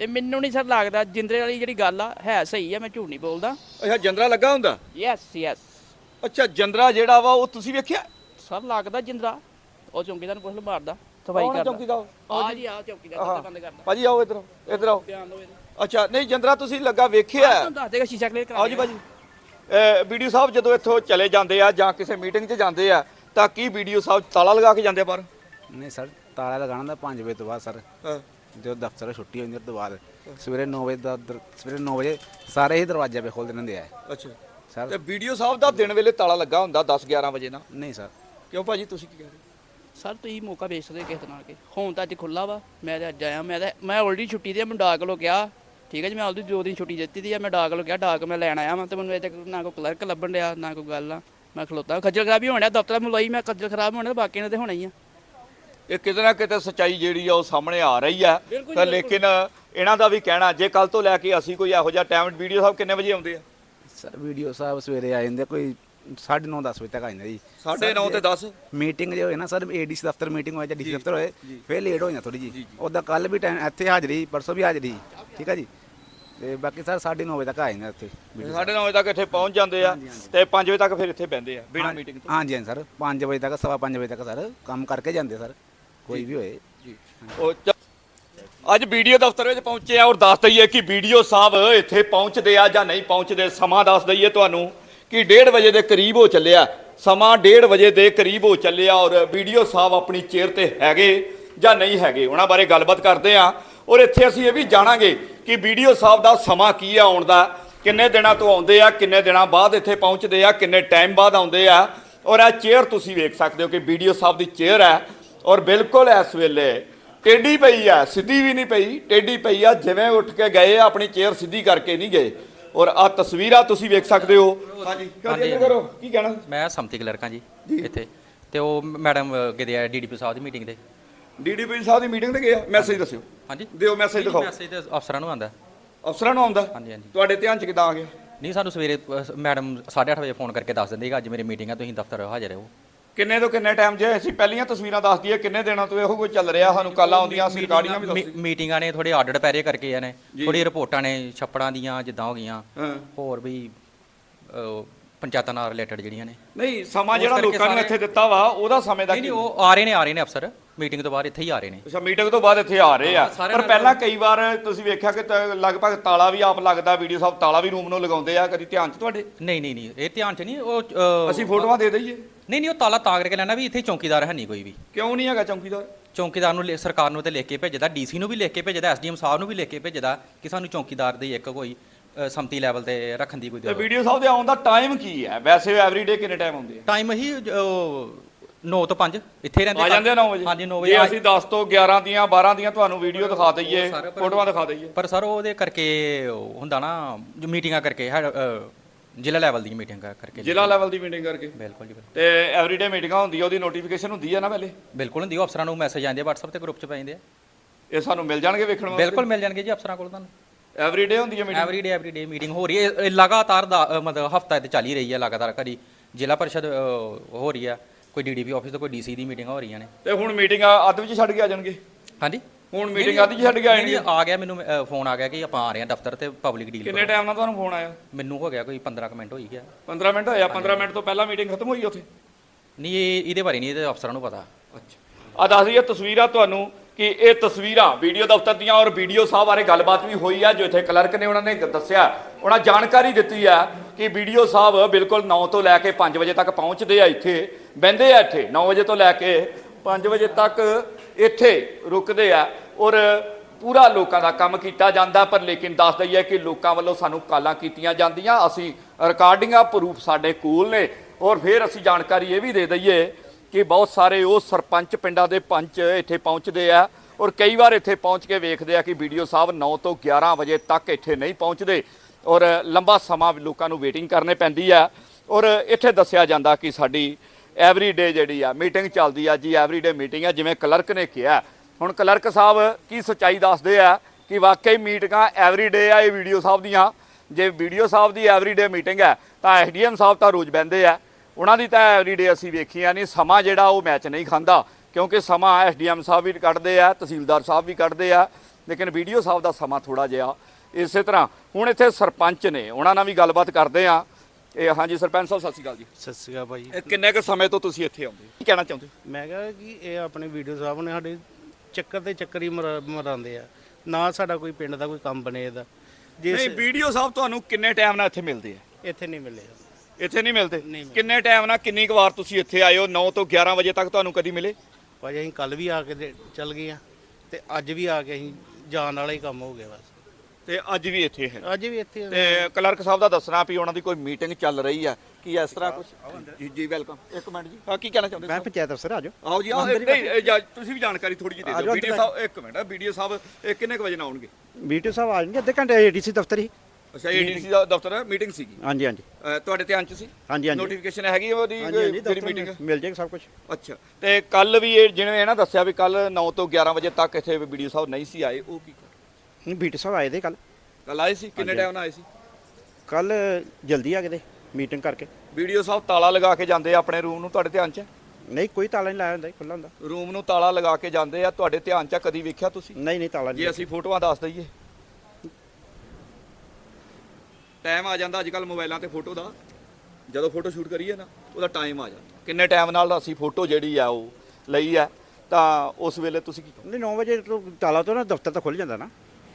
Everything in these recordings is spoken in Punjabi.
ਤੇ ਮੈਨੂੰ ਨਹੀਂ ਸਰ ਲੱਗਦਾ ਜਿੰਦਰੇ ਵਾਲੀ ਜਿਹੜੀ ਗੱਲ ਆ ਹੈ ਸਹੀ ਆ ਮੈਂ ਝੂਠ ਨਹੀਂ ਬੋਲਦਾ। ਅੱਛਾ ਜੰਦਰਾ ਲੱਗਾ ਹੁੰਦਾ? ਯੈਸ ਯੈਸ ਅੱਛਾ ਜੰਦਰਾ ਜਿਹੜਾ ਵਾ ਉਹ ਤੁਸੀਂ ਵੇਖਿਆ? ਸਰ ਲੱਗਦਾ ਜਿੰਦਰਾ। ਉਹ ਚੌਂਕੀਦਾਰ ਨੂੰ ਪੁੱਛ ਲਓ ਮਾਰਦਾ। ਸਫ਼ਾਈ ਕੌਣ ਹੈ ਕਰਦਾ। ਚੌਕੀਦਾਰ? ਆ ਜੀ ਆ ਚੌਂਕੀਦਾਰ ਦਰਵਾਜ਼ਾ ਬੰਦ ਕਰਦਾ। ਭਾਜੀ ਆਓ ਇਧਰ ਇਧਰ ਆਓ। ਧਿਆਨ ਦਿਓ ਇਹਦਾ। ਅੱਛਾ ਨਹੀਂ ਜੰਦਰਾ ਤੁਸੀਂ ਲੱਗਾ ਵੇਖਿਆ। ਤੁਹਾਨੂੰ ਦੱਸ ਦੇਗਾ ਸ਼ੀਸ਼ਾ ਕਲੀਅਰ ਕਰਾ ਆਓ ਜੀ ਭਾਜੀ। ਵੀਡੀਓ ਸਾਹਿਬ ਜਦੋਂ ਇੱਥੋਂ ਚਲੇ ਜਾਂਦੇ ਆ ਜਾਂ ਕਿਸੇ ਮੀਟਿੰਗ 'ਚ ਜਾਂਦੇ ਆ ਤਾਂ ਕੀ ਵੀਡੀਓ ਸਾਹਿਬ ਤਾਲਾ ਲਗਾ ਕੇ ਜਾਂਦੇ ਆ ਪਰ ਨਹੀਂ ਸਰ ਤਾਲਾ ਲਗਾਉਣਾ ਦਾ 5 ਵਜੇ ਤੋਂ ਬਾਅਦ ਸਰ। ਜਦੋਂ ਦਫ਼ਤਰ ਛੁੱਟੀ ਹੁੰਦੀ ਉਸ ਤੋਂ ਬਾਅਦ ਸਵੇਰੇ 9 ਵਜੇ ਦਾ ਦਰ- ਸਵੇਰੇ 9 ਵਜੇ ਸਾਰੇ ਹੀ ਦਰਵਾਜ਼ੇ 'ਤੇ ਖੋਲ ਦਿੰਦੇ ਆ। ਅੱਛਾ। ਸਰ ਤੇ ਵੀਡੀਓ ਸਾਹਿਬ ਦਾ ਦਿਨ ਵੇਲੇ ਤਾਲਾ ਲੱਗਾ ਹੁੰਦਾ 10 11 ਵਜੇ ਨਾ ਨਹੀਂ ਸਰ। ਕਿਉਂ ਭਾਜੀ ਤੁਸੀਂ ਕੀ ਕਹਿ ਰਹੇ ਸਰ ਤੁਸੀਂ ਮੌਕਾ ਵੇਚ ਸਕਦੇ ਕਿਸੇ ਨਾਲ ਕੇ। ਹੁਣ ਤਾਂ ਅੱਜ ਖੁੱਲਾ ਵਾ ਮੈਂ ਤਾਂ ਅੱਜ ਆਇਆ ਮੈਂ ਤਾਂ ਮੈਂ ਆਲਰੇਡੀ ਛੁੱਟੀ ਤੇ ਆ, ਮੈਨੂੰ ਡਾਕ ਵੱਲੋਂ ਕਿਹਾ। ਠੀਕ ਹੈ ਜੀ ਮੈਂ ਆਲਰੇਡੀ ਦੋ ਦਿਨ ਛੁੱਟੀ ਦਿੱਤੀ ਦੀ ਆ ਮੈਂ ਡਾਕ ਵੱਲੋਂ ਕਿਹਾ ਡਾਕ ਮੈਂ ਲੈਣ ਆਇਆ ਮੈਂ ਤੇ ਮੈਨੂੰ ਅਜੇ ਤੱਕ ਨਾ ਕੋਈ ਕਲਰਕ ਲੱਭਣ ਡਿਆ ਨਾ ਕੋਈ ਗੱਲ ਆ। ਮੈਂ ਖਲੋਤਾ ਖੱਜਲ ਖਰਾਬ ਹੀ ਹੋਣਾ ਦਫ਼ਤਰ ਮੁਲਾਈ ਮੈਂ ਖੱਜਲ ਖਰਾਬ ਹੋਣਾ ਬਾਕੀ ਨੇ ਤੇ ਹੋਣਾ ਹੀ ਆ। ਇਹ ਕਿਤੇ ਨਾ ਕਿਤੇ ਸੱਚਾਈ ਜਿਹੜੀ ਆ ਉਹ ਸਾਹਮਣੇ ਆ ਰਹੀ ਆ। ਤਾਂ ਲੇਕਿਨ ਇਹਨਾਂ ਦਾ ਵੀ ਕਹਿਣਾ ਜੇ ਕੱਲ ਤੋਂ ਲੈ ਕੇ ਅਸੀਂ ਕੋਈ ਇਹੋ ਜਿਹਾ ਟਾਈਮ ਵੀਡੀਓ ਸਾਹਿਬ ਕਿੰਨੇ ਵਜੇ ਆਉਂਦੇ ਆ? ਸਰ ਵੀਡੀਓ ਸਾਹਿਬ ਸਵੇਰੇ ਆ ਜਾਂਦੇ ਕੋਈ 9:30 10 ਵਜੇ ਤੱਕ ਆ ਜਾਂਦੇ ਜੀ। 9:30 ਤੇ 10 ਮੀਟਿੰਗ ਜੇ ਹੋਏ ਨਾ ਸਰ ਏਡੀਸੀ ਦਫ਼ਤਰ ਮੀਟਿੰਗ ਹੋਏ ਜਾਂ ਡੀਸੀ ਦਫ਼ਤਰ ਹੋਏ ਫਿਰ ਲੇਟ ਹੋ ਜਾਂਦਾ ਥੋੜੀ ਜੀ ਉਹਦਾ ਕੱਲ ਵੀ ਟਾਈਮ ਇੱਥੇ ਹਾਜ਼ਰੀ ਪਰਸੋਂ ਵੀ ਹਾਜ਼ਰੀ ਠੀਕ ਆ ਜੀ। ਤੇ ਬਾਕੀ ਸਰ 9:30 ਵਜੇ ਤੱਕ ਆ ਜਾਂਦੇ ਇੱਥੇ video 9:30 ਵਜੇ ਤੱਕ ਇੱਥੇ ਪਹੁੰਚ ਜਾਂਦੇ ਆ ਤੇ 5 ਵਜੇ ਤੱਕ ਫਿਰ ਇੱਥੇ ਬਹਿੰਦੇ ਆ ਬਿਨਾਂ ਮੀਟਿੰਗ ਤੋਂ। ਹਾਂਜੀ ਹਾਂਜੀ ਸਰ 5 ਵਜੇ ਤੱਕ ਸਵਾ 5 ਵਜੇ ਤੱਕ ਸਰ ਕੰਮ ਕਰਕੇ ਜਾਂਦੇ ਸਰ ਕੋਈ ਵੀ ਹੋਏ। ਉਹ ਚ- ਅੱਜ ਵੀਡੀਓ ਦਫ਼ਤਰ ਵਿੱਚ ਪਹੁੰਚੇ ਆ ਔਰ ਦੱਸ ਦਈਏ ਕਿ ਵੀਡੀਓ ਸਾਹਿਬ ਇੱਥੇ ਪਹੁੰਚਦੇ ਆ ਜਾਂ ਨਹੀਂ ਪਹੁੰਚਦੇ ਸਮਾਂ ਦੱਸ ਦਈਏ ਤੁਹਾਨੂੰ ਕਿ 1:30 ਵਜੇ ਦੇ ਕਰੀਬ ਹੋ ਚੱਲਿਆ। ਸਮਾਂ 1:30 ਵਜੇ ਦੇ ਕਰੀਬ ਹੋ ਚੱਲਿਆ ਔਰ ਵੀਡੀਓ ਸਾਹਿਬ ਆਪਣੀ ਚੇਅਰ ਤੇ ਹੈਗੇ ਜਾਂ ਨਹੀਂ ਹੈਗੇ ਉਹਨਾਂ ਬਾਰੇ ਗੱਲਬਾਤ ਕਰਦੇ ਆ। ਔਰ ਇੱਥੇ ਅਸੀਂ ਇਹ ਵੀ ਜਾਣਾਂਗੇ ਕਿ ਵੀਡੀਓ ਸਾਹਿਬ ਦਾ ਸਮਾਂ ਕੀ ਆ ਆਉਣ ਦਾ ਕਿੰਨੇ ਦਿਨਾਂ ਤੋਂ ਆਉਂਦੇ ਆ ਕਿੰਨੇ ਦਿਨਾਂ ਬਾਅਦ ਇੱਥੇ ਪਹੁੰਚਦੇ ਆ ਕਿੰਨੇ ਟਾਈਮ ਬਾਅਦ ਆਉਂਦੇ ਆ। ਔਰ ਇਹ ਚੇਅਰ ਤੁਸੀਂ ਵੇਖ ਸਕਦੇ ਹੋ ਕਿ ਵੀਡੀਓ ਸਾਹਿਬ ਦੀ ਚੇਅਰ ਹੈ। ਔਰ ਬਿਲਕੁਲ ਇਸ ਵੇਲੇ ਟੇਢੀ ਪਈ ਆ ਸਿੱਧੀ ਵੀ ਨਹੀਂ ਪਈ ਟੇਢੀ ਪਈ ਆ ਜਿਵੇਂ ਉੱਠ ਕੇ ਗਏ ਆ ਆਪਣੀ ਚੇਅਰ ਸਿੱਧੀ ਕਰਕੇ ਨਹੀਂ ਗਏ। ਔਰ ਆ ਤਸਵੀਰਾਂ ਤੁਸੀਂ ਵੇਖ ਸਕਦੇ ਹੋ। ਹਾਂਜੀ। ਕਰੋ ਕੀ ਕਹਿਣਾ? ਮੈਂ ਸਮਤੀ ਕਲਰਕਾਂ ਜੀ ਇੱਥੇ। ਤੇ ਉਹ ਮੈਡਮ ਕਿਤੇ ਆ ਡੀਡੀਪੀ ਸਾਹਿਬ ਦੀ ਮੀਟਿੰਗ ਤੇ। ਡੀਡੀਪੀ ਸਾਹਿਬ ਦੀ ਮੀਟਿੰਗ ਤੇ ਗਿਆ ਮੈਸੇਜ ਦੱਸਿਓ। ਹਾਂਜੀ। ਦਿਓ ਮੈਸੇਜ ਦਿਖਾਓ। ਮੈਸੇਜ ਤੇ ਅਫਸਰਾਂ ਨੂੰ ਆਂਦਾ ਅਫਸਰਾਂ ਨੂੰ ਆਉਂਦਾ? ਹਾਂਜੀ ਹਾਂਜੀ। ਤੁਹਾਡੇ ਧਿਆਨ ਚ ਕਿਦਾਂ ਆ ਗਿਆ? ਨਹੀਂ ਸਾਨੂੰ ਸਵੇਰੇ ਮੈਡਮ 8:30 ਵਜੇ ਫੋਨ ਕਰਕੇ ਦੱਸ ਦਿੰਦੇ ਕਿ ਅੱਜ ਮੇਰੀ ਮੀਟਿੰਗ ਆ ਤੁਸੀਂ ਦਫ਼ਤਰ ਹਾਜ਼ਰ ਰਹੋ। ਕਿੰਨੇ ਤੋਂ ਕਿੰਨੇ ਟਾਈਮ ਜੇ ਅਸੀਂ ਪਹਿਲੀਆਂ ਤਸਵੀਰਾਂ ਦੱਸ ਦਈਏ ਕਿੰਨੇ ਦਿਨਾਂ ਤੋਂ ਇਹੋ ਕੋਈ ਚੱਲ ਰਿਹਾ ਸਾਨੂੰ ਕੱਲ ਆਉਂਦੀਆਂ ਸੀ ਰਿਕਾਰਡਿੰਗਾਂ ਵੀ ਦੱਸ ਮੀ- ਮੀਟਿੰਗਾਂ ਨੇ ਥੋੜੇ ਆਡਿਟ ਪੈਰੇ ਕਰਕੇ ਆ ਨੇ ਥੋੜੀ ਰਿਪੋਰਟਾਂ ਨੇ ਛੱਪੜਾਂ ਦੀਆਂ ਜਿੱਦਾਂ ਹੋ ਗਈਆਂ। ਹਾਂ। ਹੋਰ ਵੀ ਅਹ, ਪੰਚਾਇਤਾਂ ਨਾਲ ਰਿਲੇਟਡ ਜਿਹੜੀਆਂ ਨੇ। ਨਹੀਂ ਸਮਾਂ ਉਸ ਜਿਹੜਾ ਕਰਕੇ ਲੋਕਾਂ ਨੂੰ ਸਾਰੇ- ਇੱਥੇ ਦਿੱਤਾ ਵਾ ਉਹਦਾ ਸਮੇਂ ਦਾ ਨਹੀਂ ਨਹੀਂ ਕੀ ਉਹ ਆ ਰਹੇ ਨੇ ਆ ਰਹੇ ਨੇ ਅਫਸਰ। ਮੀਟਿੰਗ ਤੋਂ ਬਾਅਦ ਇੱਥੇ ਹੀ ਆ ਰਹੇ ਨੇ। ਅੱਛਾ ਮੀਟਿੰਗ ਤੋਂ ਬਾਅਦ ਇੱਥੇ ਆ ਰਹੇ ਆ। ਹਾਂ, ਸਾਰਿਆਂ ਪਰ ਨਾਲ ਪਹਿਲਾਂ ਕਈ ਵਾਰ ਤੁਸੀਂ ਵੇਖਿਆ ਕਿ ਤ- ਲਗਭਗ ਤਾਲਾ ਵੀ ਆਪ ਲੱਗਦਾ ਵੀਡੀਓ ਸਾਹਿਬ ਤਾਲਾ ਵੀ ਰੂਮ ਨੂੰ ਲਗਾਉਂਦੇ ਆ ਕਦੀ ਧਿਆਨ ਚ ਤੁਹਾਡੇ? ਨਹੀਂ ਨਹੀਂ ਨਹੀਂ ਇਹ ਧਿਆਨ ਚ ਨਹੀਂ ਉਹ ਅਹ, ਅਸੀਂ ਫੋਟੋਆਂ ਦੇ ਦਈਏ। ਨਹੀਂ ਨਹੀਂ ਉਹ ਤਾਲਾ ਤਾਂ ਕਰਕੇ ਲੈਣਾ ਵੀ ਇੱਥੇ ਚੌਕੀਦਾਰ ਹੈ ਨਹੀਂ ਕੋਈ ਵੀ। ਕਿਉਂ ਨਹੀਂ ਹੈਗਾ ਚੌਂਕੀਦਾਰ? ਚੌਕੀਦਾਰ ਨੂੰ ਲਿ- ਸਰਕਾਰ ਨੂੰ ਤੇ ਲਿਖ ਕੇ ਭੇਜਦਾ ਡੀਸੀ ਨੂੰ ਵੀ ਲਿਖ ਕੇ ਭੇਜਦਾ ਐਸਡੀਐਮ ਸਾਹਿਬ ਨੂੰ ਵੀ ਲਿਖ ਕੇ ਭੇਜਦਾ ਕਿ ਸਾਨੂੰ ਚੌਕੀਦਾਰ ਦੀ ਇੱਕ ਕੋਈ ਅ, ਸੰਮਤੀ ਲੈਵਲ ਤੇ ਰੱਖਣ ਦੀ ਕੋਈ ਤੇ ਵੀਡੀਓ ਸਾਹਿਬ ਦੇ ਆਉਣ ਦਾ ਟਾਈਮ ਕੀ ਹੈ? ਵੈਸੇ ਐਵਰੀਡੇ ਕਿੰਨੇ ਟਾਈਮ ਆਉਂਦੇ ਆ? ਟਾਈਮ ਹੀ 9 ਤੋਂ 5 ਇੱਥੇ ਰਹਿੰਦੇ ਆ ਜਾਂਦੇ ਆ 9 ਵਜੇ? ਹਾਂਜੀ 9 ਜੇ ਵਜੇ। ਅਸੀਂ 10 ਤੋਂ 11 ਦੀਆਂ 12 ਦੀਆਂ ਤੁਹਾਨੂੰ ਵੀਡੀਓ ਦਿਖਾ ਦਈਏ ਸਾਰਾ ਪਰ- ਫੋਟੋਆਂ ਦਿਖਾ ਦਈਏ। ਪਰ ਸਰ ਉਹਦੇ ਕਰਕੇ ਉਹ ਹੁੰਦਾ ਨਾ ਜੋ ਮੀਟਿੰਗਾਂ ਕਰਕੇ ਹੈ, ਅ, ਜ਼ਿਲ੍ਹਾ ਲੈਵਲ ਦੀ ਮੀਟਿੰਗਾਂ ਕਰਕੇ ਜ਼ਿਲ੍ਹਾ ਲੈਵਲ ਦੀ ਮੀਟਿੰਗ ਕਰਕੇ? ਬਿਲਕੁਲ ਜੀ ਬਿਲਕੁਲ। ਤੇ ਐਵਰੀਡੇ ਮੀਟਿੰਗਾਂ ਹੁੰਦੀ ਆ ਉਹਦੀ ਨੋਟੀਫਿਕੇਸ਼ਨ ਹੁੰਦੀ ਆ ਨਾ ਪਹਿਲੇ? ਬਿਲਕੁਲ ਹੁੰਦੀ ਉਹ ਅਫਸਰਾਂ ਨੂੰ ਮੈਸੇਜ ਆਉਂਦੇ ਆ WhatsApp ਤੇ ਗਰੁੱਪ 'ਚ ਪੈ ਜਾਂਦੇ ਆ। ਇਹ ਸਾਨੂੰ ਮਿਲ ਜਾਣਗੇ ਵੇਖਣ ਵਾਸਤੇ? ਬਿਲਕੁਲ ਮਿਲ ਜਾਣਗੇ ਜੀ ਅਫਸਰਾਂ ਕੋਲ ਤੁਹਾਨੂੰ। ਐਵਰੀਡੇ ਹੁੰਦੀ ਆ meeting every day every day meeting ਹੋ ਰਹੀ ਹੈ। ਇਹ- ਇਹ ਲਗਾਤਾਰ ਦਾ ਅ, ਮਤਲਬ ਹਫਤਾ ਤੇ ਚੱਲ ਹੀ ਰਹੀ ਹੈ ਲਗਾਤਾਰ। ਕਦੀ ਜ਼ਿਲ੍ਹਾ ਪਰਿਸ਼ਦ ਅ, ਹੋ ਰਹੀ ਹੈ ਕੋਈ ਡੀਡੀਪੀ ਆਫਿਸ ਤੋਂ ਕੋਈ ਡੀਸੀ ਦੀ ਮੀਟਿੰਗਾਂ ਹੋ ਰਹੀਆਂ ਨੇ। ਤੇ ਹੁਣ ਮੀਟਿੰਗ ਅੱਧ ਵਿੱਚ ਛੱਡ ਕੇ ਆ ਜਾਣਗੇ? ਹਾਂਜੀ? ਹੁਣ ਮੀਟਿੰਗ ਵਿੱਚ ਛੱਡ ਕੇ ਆ ਨਹੀਂ, ਜਾਣਗੇ ਨਹੀਂ, ਆ ਗਿਆ ਮੈਨੂੰ ਫੋਨ ਆ ਗਿਆ ਕਿ ਆਪਾਂ ਆ ਰਹੇ ਹਾਂ ਦਫ਼ਤਰ ਤੇ ਪਬਲਿਕ ਡੀਲ ਕਿੰਨੇ ਟਾਈਮ ਨਾਲ ਤੁਹਾਨੂੰ ਫੋਨ ਆਇਆ? ਮੈਨੂੰ ਹੋ ਗਿਆ ਕੋਈ 15 ਕੁ ਮਿੰਟ ਹੋ ਹੀ ਗਿਆ। 15 ਮਿੰਟ ਹੋਇਆ 15 ਮਿੰਟ। ਤੋਂ ਪਹਿਲਾਂ ਮੀਟਿੰਗ ਖਤਮ ਹੋਈ ਉੱਥੇ? ਨਹੀਂ ਇਹ ਇਹਦੇ ਬਾਰੇ ਨਹੀਂ ਇਹਦੇ ਅਫਸਰਾਂ ਨੂੰ ਪਤਾ। ਅੱਛਾ। ਆ ਦੱਸ ਦਈਏ ਤਸਵੀਰਾਂ ਤੁਹਾਨੂੰ ਕਿ ਇਹ ਤਸਵੀਰਾਂ ਵੀਡੀਓ ਦਫ਼ਤਰ ਦੀਆਂ ਔਰ ਵੀਡੀਓ ਸਾਹਿਬ ਬਾਰੇ ਗੱਲਬਾਤ ਵੀ ਹੋਈ ਆ ਜੋ ਇੱਥੇ ਕਲਰਕ ਨੇ ਉਹਨਾਂ ਨੇ ਦੱਸਿਆ। ਉਹਨਾਂ ਜਾਣਕਾਰੀ ਦਿੱਤੀ ਆ ਕਿ ਵੀਡੀਓ ਸਾਹਿਬ ਬਿਲਕੁਲ 9 ਤੋਂ ਲੈ ਕੇ 5 ਵਜੇ ਤੱਕ ਪਹੁੰਚਦੇ ਆ ਇੱਥੇ ਬਹਿੰਦੇ ਆ ਇੱਥੇ 9 ਵਜੇ ਤੋਂ ਲੈ ਕੇ 5 ਵਜੇ ਤੱਕ ਇੱਥੇ ਰੁਕਦੇ ਆ ਔਰ ਪੂਰਾ ਲੋਕਾਂ ਦਾ ਕੰਮ ਕੀਤਾ ਜਾਂਦਾ, ਪਰ ਲੇਕਿਨ ਦੱਸ ਦਈਏ ਕਿ ਲੋਕਾਂ ਵੱਲੋਂ ਸਾਨੂੰ ਕਾਲਾਂ ਕੀਤੀਆਂ ਜਾਂਦੀਆਂ। ਅਸੀਂ ਰਿਕਾਰਡਿੰਗਾਂ ਪ੍ਰੂਫ ਸਾਡੇ ਕੋਲ ਨੇ। ਔਰ ਫਿਰ ਅਸੀਂ ਜਾਣਕਾਰੀ ਇਹ ਵੀ ਦੇ ਦਈਏ ਕਿ ਬਹੁਤ ਸਾਰੇ ਉਹ ਸਰਪੰਚ ਪਿੰਡਾਂ ਦੇ ਪੰਚ ਇੱਥੇ ਪਹੁੰਚਦੇ ਆ ਔਰ ਕਈ ਵਾਰ ਇੱਥੇ ਪਹੁੰਚ ਕੇ ਵੇਖਦੇ ਆ ਕਿ ਵੀਡੀਓ ਸਾਹਿਬ 9 ਤੋਂ 11 ਵਜੇ ਤੱਕ ਇੱਥੇ ਨਹੀਂ ਪਹੁੰਚਦੇ ਔਰ ਲੰਬਾ ਸਮਾਂ ਲੋਕਾਂ ਨੂੰ ਵੇਟਿੰਗ ਕਰਨੇ ਪੈਂਦੀ ਆ। ਔਰ ਇੱਥੇ ਦੱਸਿਆ ਜਾਂਦਾ ਕਿ ਸਾਡੀ ਐਵਰੀ ਡੇ ਜਿਹੜੀ ਆ ਮੀਟਿੰਗ ਚੱਲਦੀ ਆ ਜੀ ਐਵਰੀ ਡੇ ਮੀਟਿੰਗ ਆ, ਜਿਵੇਂ ਕਲਰਕ ਨੇ ਕਿਹਾ। ਹੁਣ ਕਲਰਕ ਸਾਹਿਬ ਕੀ ਸੱਚਾਈ ਦੱਸਦੇ ਆ ਕਿ ਵਾਕਈ ਮੀਟਿੰਗਾਂ ਐਵਰੀ ਡੇ ਆ, ਇਹ ਵੀਡੀਓ ਸਾਹਿਬ ਦੀਆਂ। ਜੇ ਵੀਡੀਓ ਸਾਹਿਬ ਦੀ ਐਵਰੀ ਡੇ ਮੀਟਿੰਗ ਹੈ ਤਾਂ ਐਸਡੀਐਮ ਸਾਹਿਬ ਤਾਂ ਰੋਜ਼ ਬਹਿੰਦੇ ਆ। ਉਹਨਾਂ ਦੀ ਤਾਂ ਐਵਰੀ ਡੇ ਅਸੀਂ ਵੇਖੀਆਂ ਨਹੀਂ, ਸਮਾਂ ਜਿਹੜਾ ਉਹ ਮੈਚ ਨਹੀਂ ਖਾਂਦਾ, ਕਿਉਂਕਿ ਸਮਾਂ ਐਸਡੀਐਮ ਸਾਹਿਬ ਵੀ ਕੱਢਦੇ ਆ, ਤਹਿਸੀਲਦਾਰ ਸਾਹਿਬ ਵੀ ਕੱਢਦੇ ਆ, ਲੇਕਿਨ ਵੀਡੀਓ ਸਾਹਿਬ ਦਾ ਸਮਾਂ ਥੋੜਾ ਜਿਹਾ ਇਸੇ ਤਰ੍ਹਾਂ। ਹੁਣ ਇੱਥੇ ਸਰਪੰਚ ਨੇ, ਉਹਨਾਂ ਨਾਲ ਵੀ ਗੱਲਬਾਤ ਕਰਦੇ ਆ। ਇਹ ਹਾਂਜੀ ਸਰਪੰਚ ਸਾਹਿਬ ਸਤਿ ਸ਼੍ਰੀ ਅਕਾਲ ਜੀ। ਸਤਿ ਸ਼੍ਰੀ ਅਕਾਲ ਭਾਈ। ਇਹ ਕਿੰਨੇ ਕੁ ਸਮੇਂ ਤੋਂ ਤੁਸੀਂ ਇੱਥੇ ਆਉਂਦੇ? ਕੀ ਕਹਿਣਾ ਚਾਹੁੰਦੇ? ਮੈਂ ਕਿਹਾ ਕਿ ਇਹ ਆਪਣੇ ਵੀਡੀਓ ਸਾਹਿਬ ਨੇ ਸਾਡੇ ਚੱਕਰ ਤੇ ਚੱਕਰ ਹੀ ਮਰਾ- ਮਰਾਉਂਦੇ ਆ। ਨਾ ਸਾਡਾ ਕੋਈ ਪਿੰਡ ਦਾ ਕੋਈ ਕੰਮ ਬਣੇ ਇਹਦਾ। ਜੇ ਨਹੀਂ ਵੀਡੀਓ ਸਾਹਿਬ ਤੁਹਾਨੂੰ ਕਿੰਨੇ ਟਾਈਮ ਨਾਲ ਇੱਥੇ ਮਿਲਦੇ ਆ? ਇੱਥੇ ਨਹੀਂ ਮਿਲੇ। ਇੱਥੇ ਨਹੀਂ ਮਿਲਦੇ? ਨਹੀਂ ਮਿਲਦੇ। ਕਿੰਨੇ ਟਾਈਮ ਨਾਲ ਕਿੰਨੀ ਕੁ ਵਾਰ ਤੁਸੀਂ ਇੱਥੇ ਆਏ ਹੋ? 9 ਤੋਂ 11 ਵਜੇ ਤੱਕ ਤੁਹਾਨੂੰ ਕਦੀ ਮਿਲੇ? ਭਾਈ ਅਸੀਂ ਕੱਲ ਵੀ ਆ ਕੇ ਦੇ- ਚੱਲ ਗਏ ਆ। ਤੇ ਅੱਜ ਵੀ ਆ ਕੇ ਅਸੀਂ ਜਾਣ ਵਾਲਾ ਹੀ ਕੰਮ ਹੋ ਗਿਆ ਬਸ। ਤੇ ਅੱਜ ਵੀ ਇੱਥੇ ਹੈ। ਅੱਜ ਵੀ ਇੱਥੇ ਤੇ ਕਲਰਕ ਸਾਹਿਬ ਦਾ ਦੱਸਣਾ ਵੀ ਉਹਨਾਂ ਦੀ ਕੋਈ ਮੀਟਿੰਗ ਚੱਲ ਰਹੀ ਹੈ ਕੀ ਇਸ ਤਰ੍ਹਾਂ ਕੁਝ ਜੀ ਜੀ ਵੈਲਕਮ ਇੱਕ ਮਿੰਟ ਜੀ। ਹਾਂ ਕੀ ਕਹਿਣਾ ਚਾਹੁੰਦੇ ਮੈਂ ਸਰ? ਪੰਚਾਇਤ ਅਫਸਰ ਆ ਜਾਓ। ਆਓ ਜੀ ਆਓ ਨਹੀਂ ਜਾ- ਤੁਸੀਂ ਵੀ ਜਾਣਕਾਰੀ ਥੋੜੀ ਜਿਹੀ ਦੇ ਆ ਦਿਓ। ਵੀਡੀਓ ਸਾਹਿਬ ਇੱਕ ਮਿੰਟ ਵੀਡੀਓ ਸਾਹਿਬ ਇਹ ਕਿੰਨੇ ਕੁ ਵਜੇ ਆਉਣਗੇ? ਵੀਟੂ ਸਾਹਿਬ ਆ ਜਾਣਗੇ ਅੱਧੇ ਘੰਟੇ ਏਡੀਸੀ ਦਫ਼ਤਰ ਹੀ। ਅੱਛਾ ਏਡੀਸੀ ਦਾ ਦਫ਼ਤਰ ਮੀਟਿੰਗ ਸੀਗੀ। ਹਾਂਜੀ ਹਾਂਜੀ। ਤੁਹਾਡੇ ਧਿਆਨ ਚ ਸੀ? ਹਾਂਜੀ ਹਾਂਜੀ। ਨੋਟੀਫਿਕੇਸ਼ਨ ਹੈਗੀ ਹੈ ਉਹਦੀ ਜਿਹੜੀ ਮੀਟਿੰਗ? ਮਿਲ- ਮਿਲ ਜਾਏਗਾ ਸਭ ਕੁਝ ਅੱਛਾ ਤੇ ਕੱਲ ਵੀ ਇਹ ਜਿਵੇਂ ਇਹ ਨਾ ਦੱਸਿਆ ਵੀ ਕੱਲ 9 ਤੋਂ 11 ਵਜੇ ਤੱਕ ਇੱਥੇ ਵੀਡੀਓ ਸਾਹਿਬ ਨਹੀਂ ਸੀ ਆਏ ਉਹ ਕੀ ਨਹੀਂ ਵੀਟੂ ਸਾਹਿਬ ਆਏ ਦੇ ਕੱਲ ਕੱਲ ਆਏ ਸੀ? ਕਿੰਨੇ। ਟਾਈਮ ਨਾਲ ਆਏ ਸੀ? ਕੱਲ ਜਲਦੀ ਆ ਗਏ ਦੇ ਮੀਟਿੰਗ ਕਰਕੇ। ਵੀਡੀਓ ਸਾਹਿਬ ਤਾਲਾ ਲਗਾ ਕੇ ਜਾਂਦੇ ਆ ਆਪਣੇ ਰੂਮ ਨੂੰ ਤੁਹਾਡੇ ਧਿਆਨ ਚ? ਨਹੀਂ ਕੋਈ ਤਾਲਾ ਨਹੀਂ ਲਾਇਆ ਹੁੰਦਾ ਖੁੱਲਾ ਹੁੰਦਾ। ਰੂਮ ਨੂੰ ਤਾਲਾ ਲਗਾ ਕੇ ਜਾਂਦੇ ਆ ਤੁਹਾਡੇ ਧਿਆਨ ਚ ਆ? ਕਦੀ ਵੇਖਿਆ ਤੁਸੀਂ? ਨਹੀਂ ਨਹੀਂ ਤਾਲਾ ਨਹੀਂ ਜੇ ਅਸੀਂ ਫੋਟੋਆਂ ਦੱਸ ਦਈਏ। ਟਾਈਮ ਆ ਜਾਂਦਾ ਅੱਜ ਕੱਲ ਮੋਬਾਈਲਾਂ ਤੇ ਫੋਟੋ ਦਾ। ਜਦੋਂ ਫੋਟੋ ਸ਼ੂਟ ਕਰੀਏ ਨਾ ਉਹਦਾ ਟਾਈਮ ਆ ਜਾਂਦਾ। ਕਿੰਨੇ ਟਾਈਮ ਨਾਲ ਅਸੀਂ ਫੋਟੋ ਜਿਹੜੀ ਆ ਉਹ ਲਈ ਆ? ਤਾਂ ਉਸ ਵੇਲੇ ਤੁਸੀਂ ਕੀ ਨਹੀਂ 9 ਵਜੇ ਤੋਂ ਤਾਲਾ ਤੋਂ ਨਾ ਦਫ਼ਤਰ ਤਾਂ ਖੁੱਲ ਜਾਂਦਾ ਨਾ।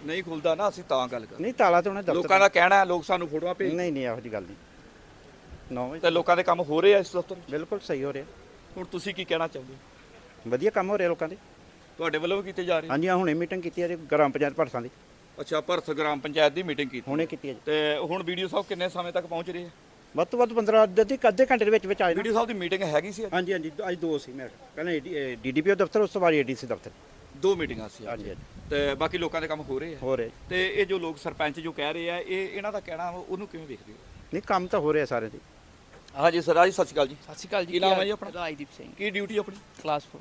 ਨਹੀਂ ਖੁੱਲਦਾ ਨਾ ਅਸੀਂ ਤਾਂ ਗੱਲ ਕਰ ਨਹੀਂ ਤਾਲਾ ਤੋਂ ਨਾ ਦਫ਼ਤਰ ਲੋਕਾਂ ਦਾ ਕਹਿਣਾ ਹੈ ਲੋਕ ਸਾਨੂੰ ਫੋਟੋਆਂ ਭੇਜ ਨਹੀਂ ਨਹੀਂ ਇਹੋ ਜੀ ਗੱਲ ਨਹੀਂ। 9 ਵਜੇ ਤੇ ਲੋਕਾਂ ਦੇ ਕੰਮ ਹੋ ਰਹੇ ਆ ਇਸ ਦਫ਼ਤਰ 'ਚ। ਬਿਲਕੁਲ ਸਹੀ ਹੋ ਰਿਹਾ। ਹੁਣ ਤੁਸੀਂ ਕੀ ਕਹਿਣਾ ਚਾਹੁੰਦੇ? ਹੋ? ਵਧੀਆ ਕੰਮ ਹੋ ਰਿਹਾ ਲੋਕਾਂ ਦੇ। ਤੁਹਾਡੇ ਵੱਲੋਂ ਵੀ ਕੀਤੇ ਜਾ ਰਹੇ ਹਾਂਜੀ ਆਹ ਹੁਣੇ ਮੀਟਿੰਗ ਕੀਤੀ ਹੈ ਜੀ ਗ੍ਰਾਮ ਪੰਚਾਇਤ ਭਰਸਾਂ ਦੀ। ਅੱਛਾ ਭਰਥ ਗ੍ਰਾਮ ਪੰਚਾਇਤ ਦੀ ਮੀਟਿੰਗ ਕੀਤੀ। ਹੁਣੇ ਕੀਤੀ ਹੈ ਜੀ। ਤੇ ਹੁਣ ਵੀਡੀਓ ਸਾਹਿਬ ਕਿੰਨੇ ਸਮੇਂ ਤੱਕ ਪਹੁੰਚ ਰਹੇ ਆ ਵੱਧ ਤੋਂ ਵੱਧ 15 ਅੱਧੇ ਅੱਧੇ ਘੰਟੇ ਦੇ ਵਿੱਚ ਵਿੱਚ ਆ ਜਾਣਾ। ਵੀਡੀਓ ਸਾਹਿਬ ਦੀ ਮੀਟਿੰਗ ਹੈਗੀ ਸੀ ਅੱਜ? ਹਾਂਜੀ ਹਾਂਜੀ ਅੱਜ ਦੋ ਸੀ ਮੈਂ ਪਹਿਲਾਂ ਡੀਡੀਪੀਓ ਦਫ਼ਤਰ ਉਸ ਤੋਂ ਬਾਅਦ ਏਡੀਸੀ ਦਫ਼ਤਰ। ਦੋ ਮੀਟਿੰਗਾਂ ਸੀ ਅੱਜ। ਹਾਂਜੀ ਹਾਂਜੀ। ਤੇ ਬਾਕੀ ਲੋਕਾਂ ਦੇ ਕੰਮ ਹੋ ਰਹੇ ਆ। ਹੋ ਰਿਹਾ। ਜੀ। ਤੇ ਇਹ ਜੋ ਲੋਕ ਸਰਪੰਚ ਜੋ ਕਹਿ ਰਹੇ ਆ ਇਹ ਇਹਨਾਂ ਦਾ ਕਹਿਣਾ ਵਾ, ਉਹਨੂੰ ਕਿਵੇਂ ਵੇਖਦੇ ਹੋ? ਨਹੀਂ ਕੰਮ ਤਾਂ ਹੋ ਰਿਹਾ ਸਾਰੇ ਦੀ। ਹਾਂਜੀ ਸਰ ਜੀ ਸਤਿ ਸ਼੍ਰੀ ਅਕਾਲ ਜੀ। ਸਤਿ ਸ਼੍ਰੀ ਅਕਾਲ ਜੀ ਕੀ ਨਾਮ ਹੈ ਜੀ ਆਪਣਾ? ਰਾਜਦੀਪ ਸਿੰਘ। ਕੀ ਡਿਊਟੀ ਆਪਣੀ? ਕਲਾਸ 4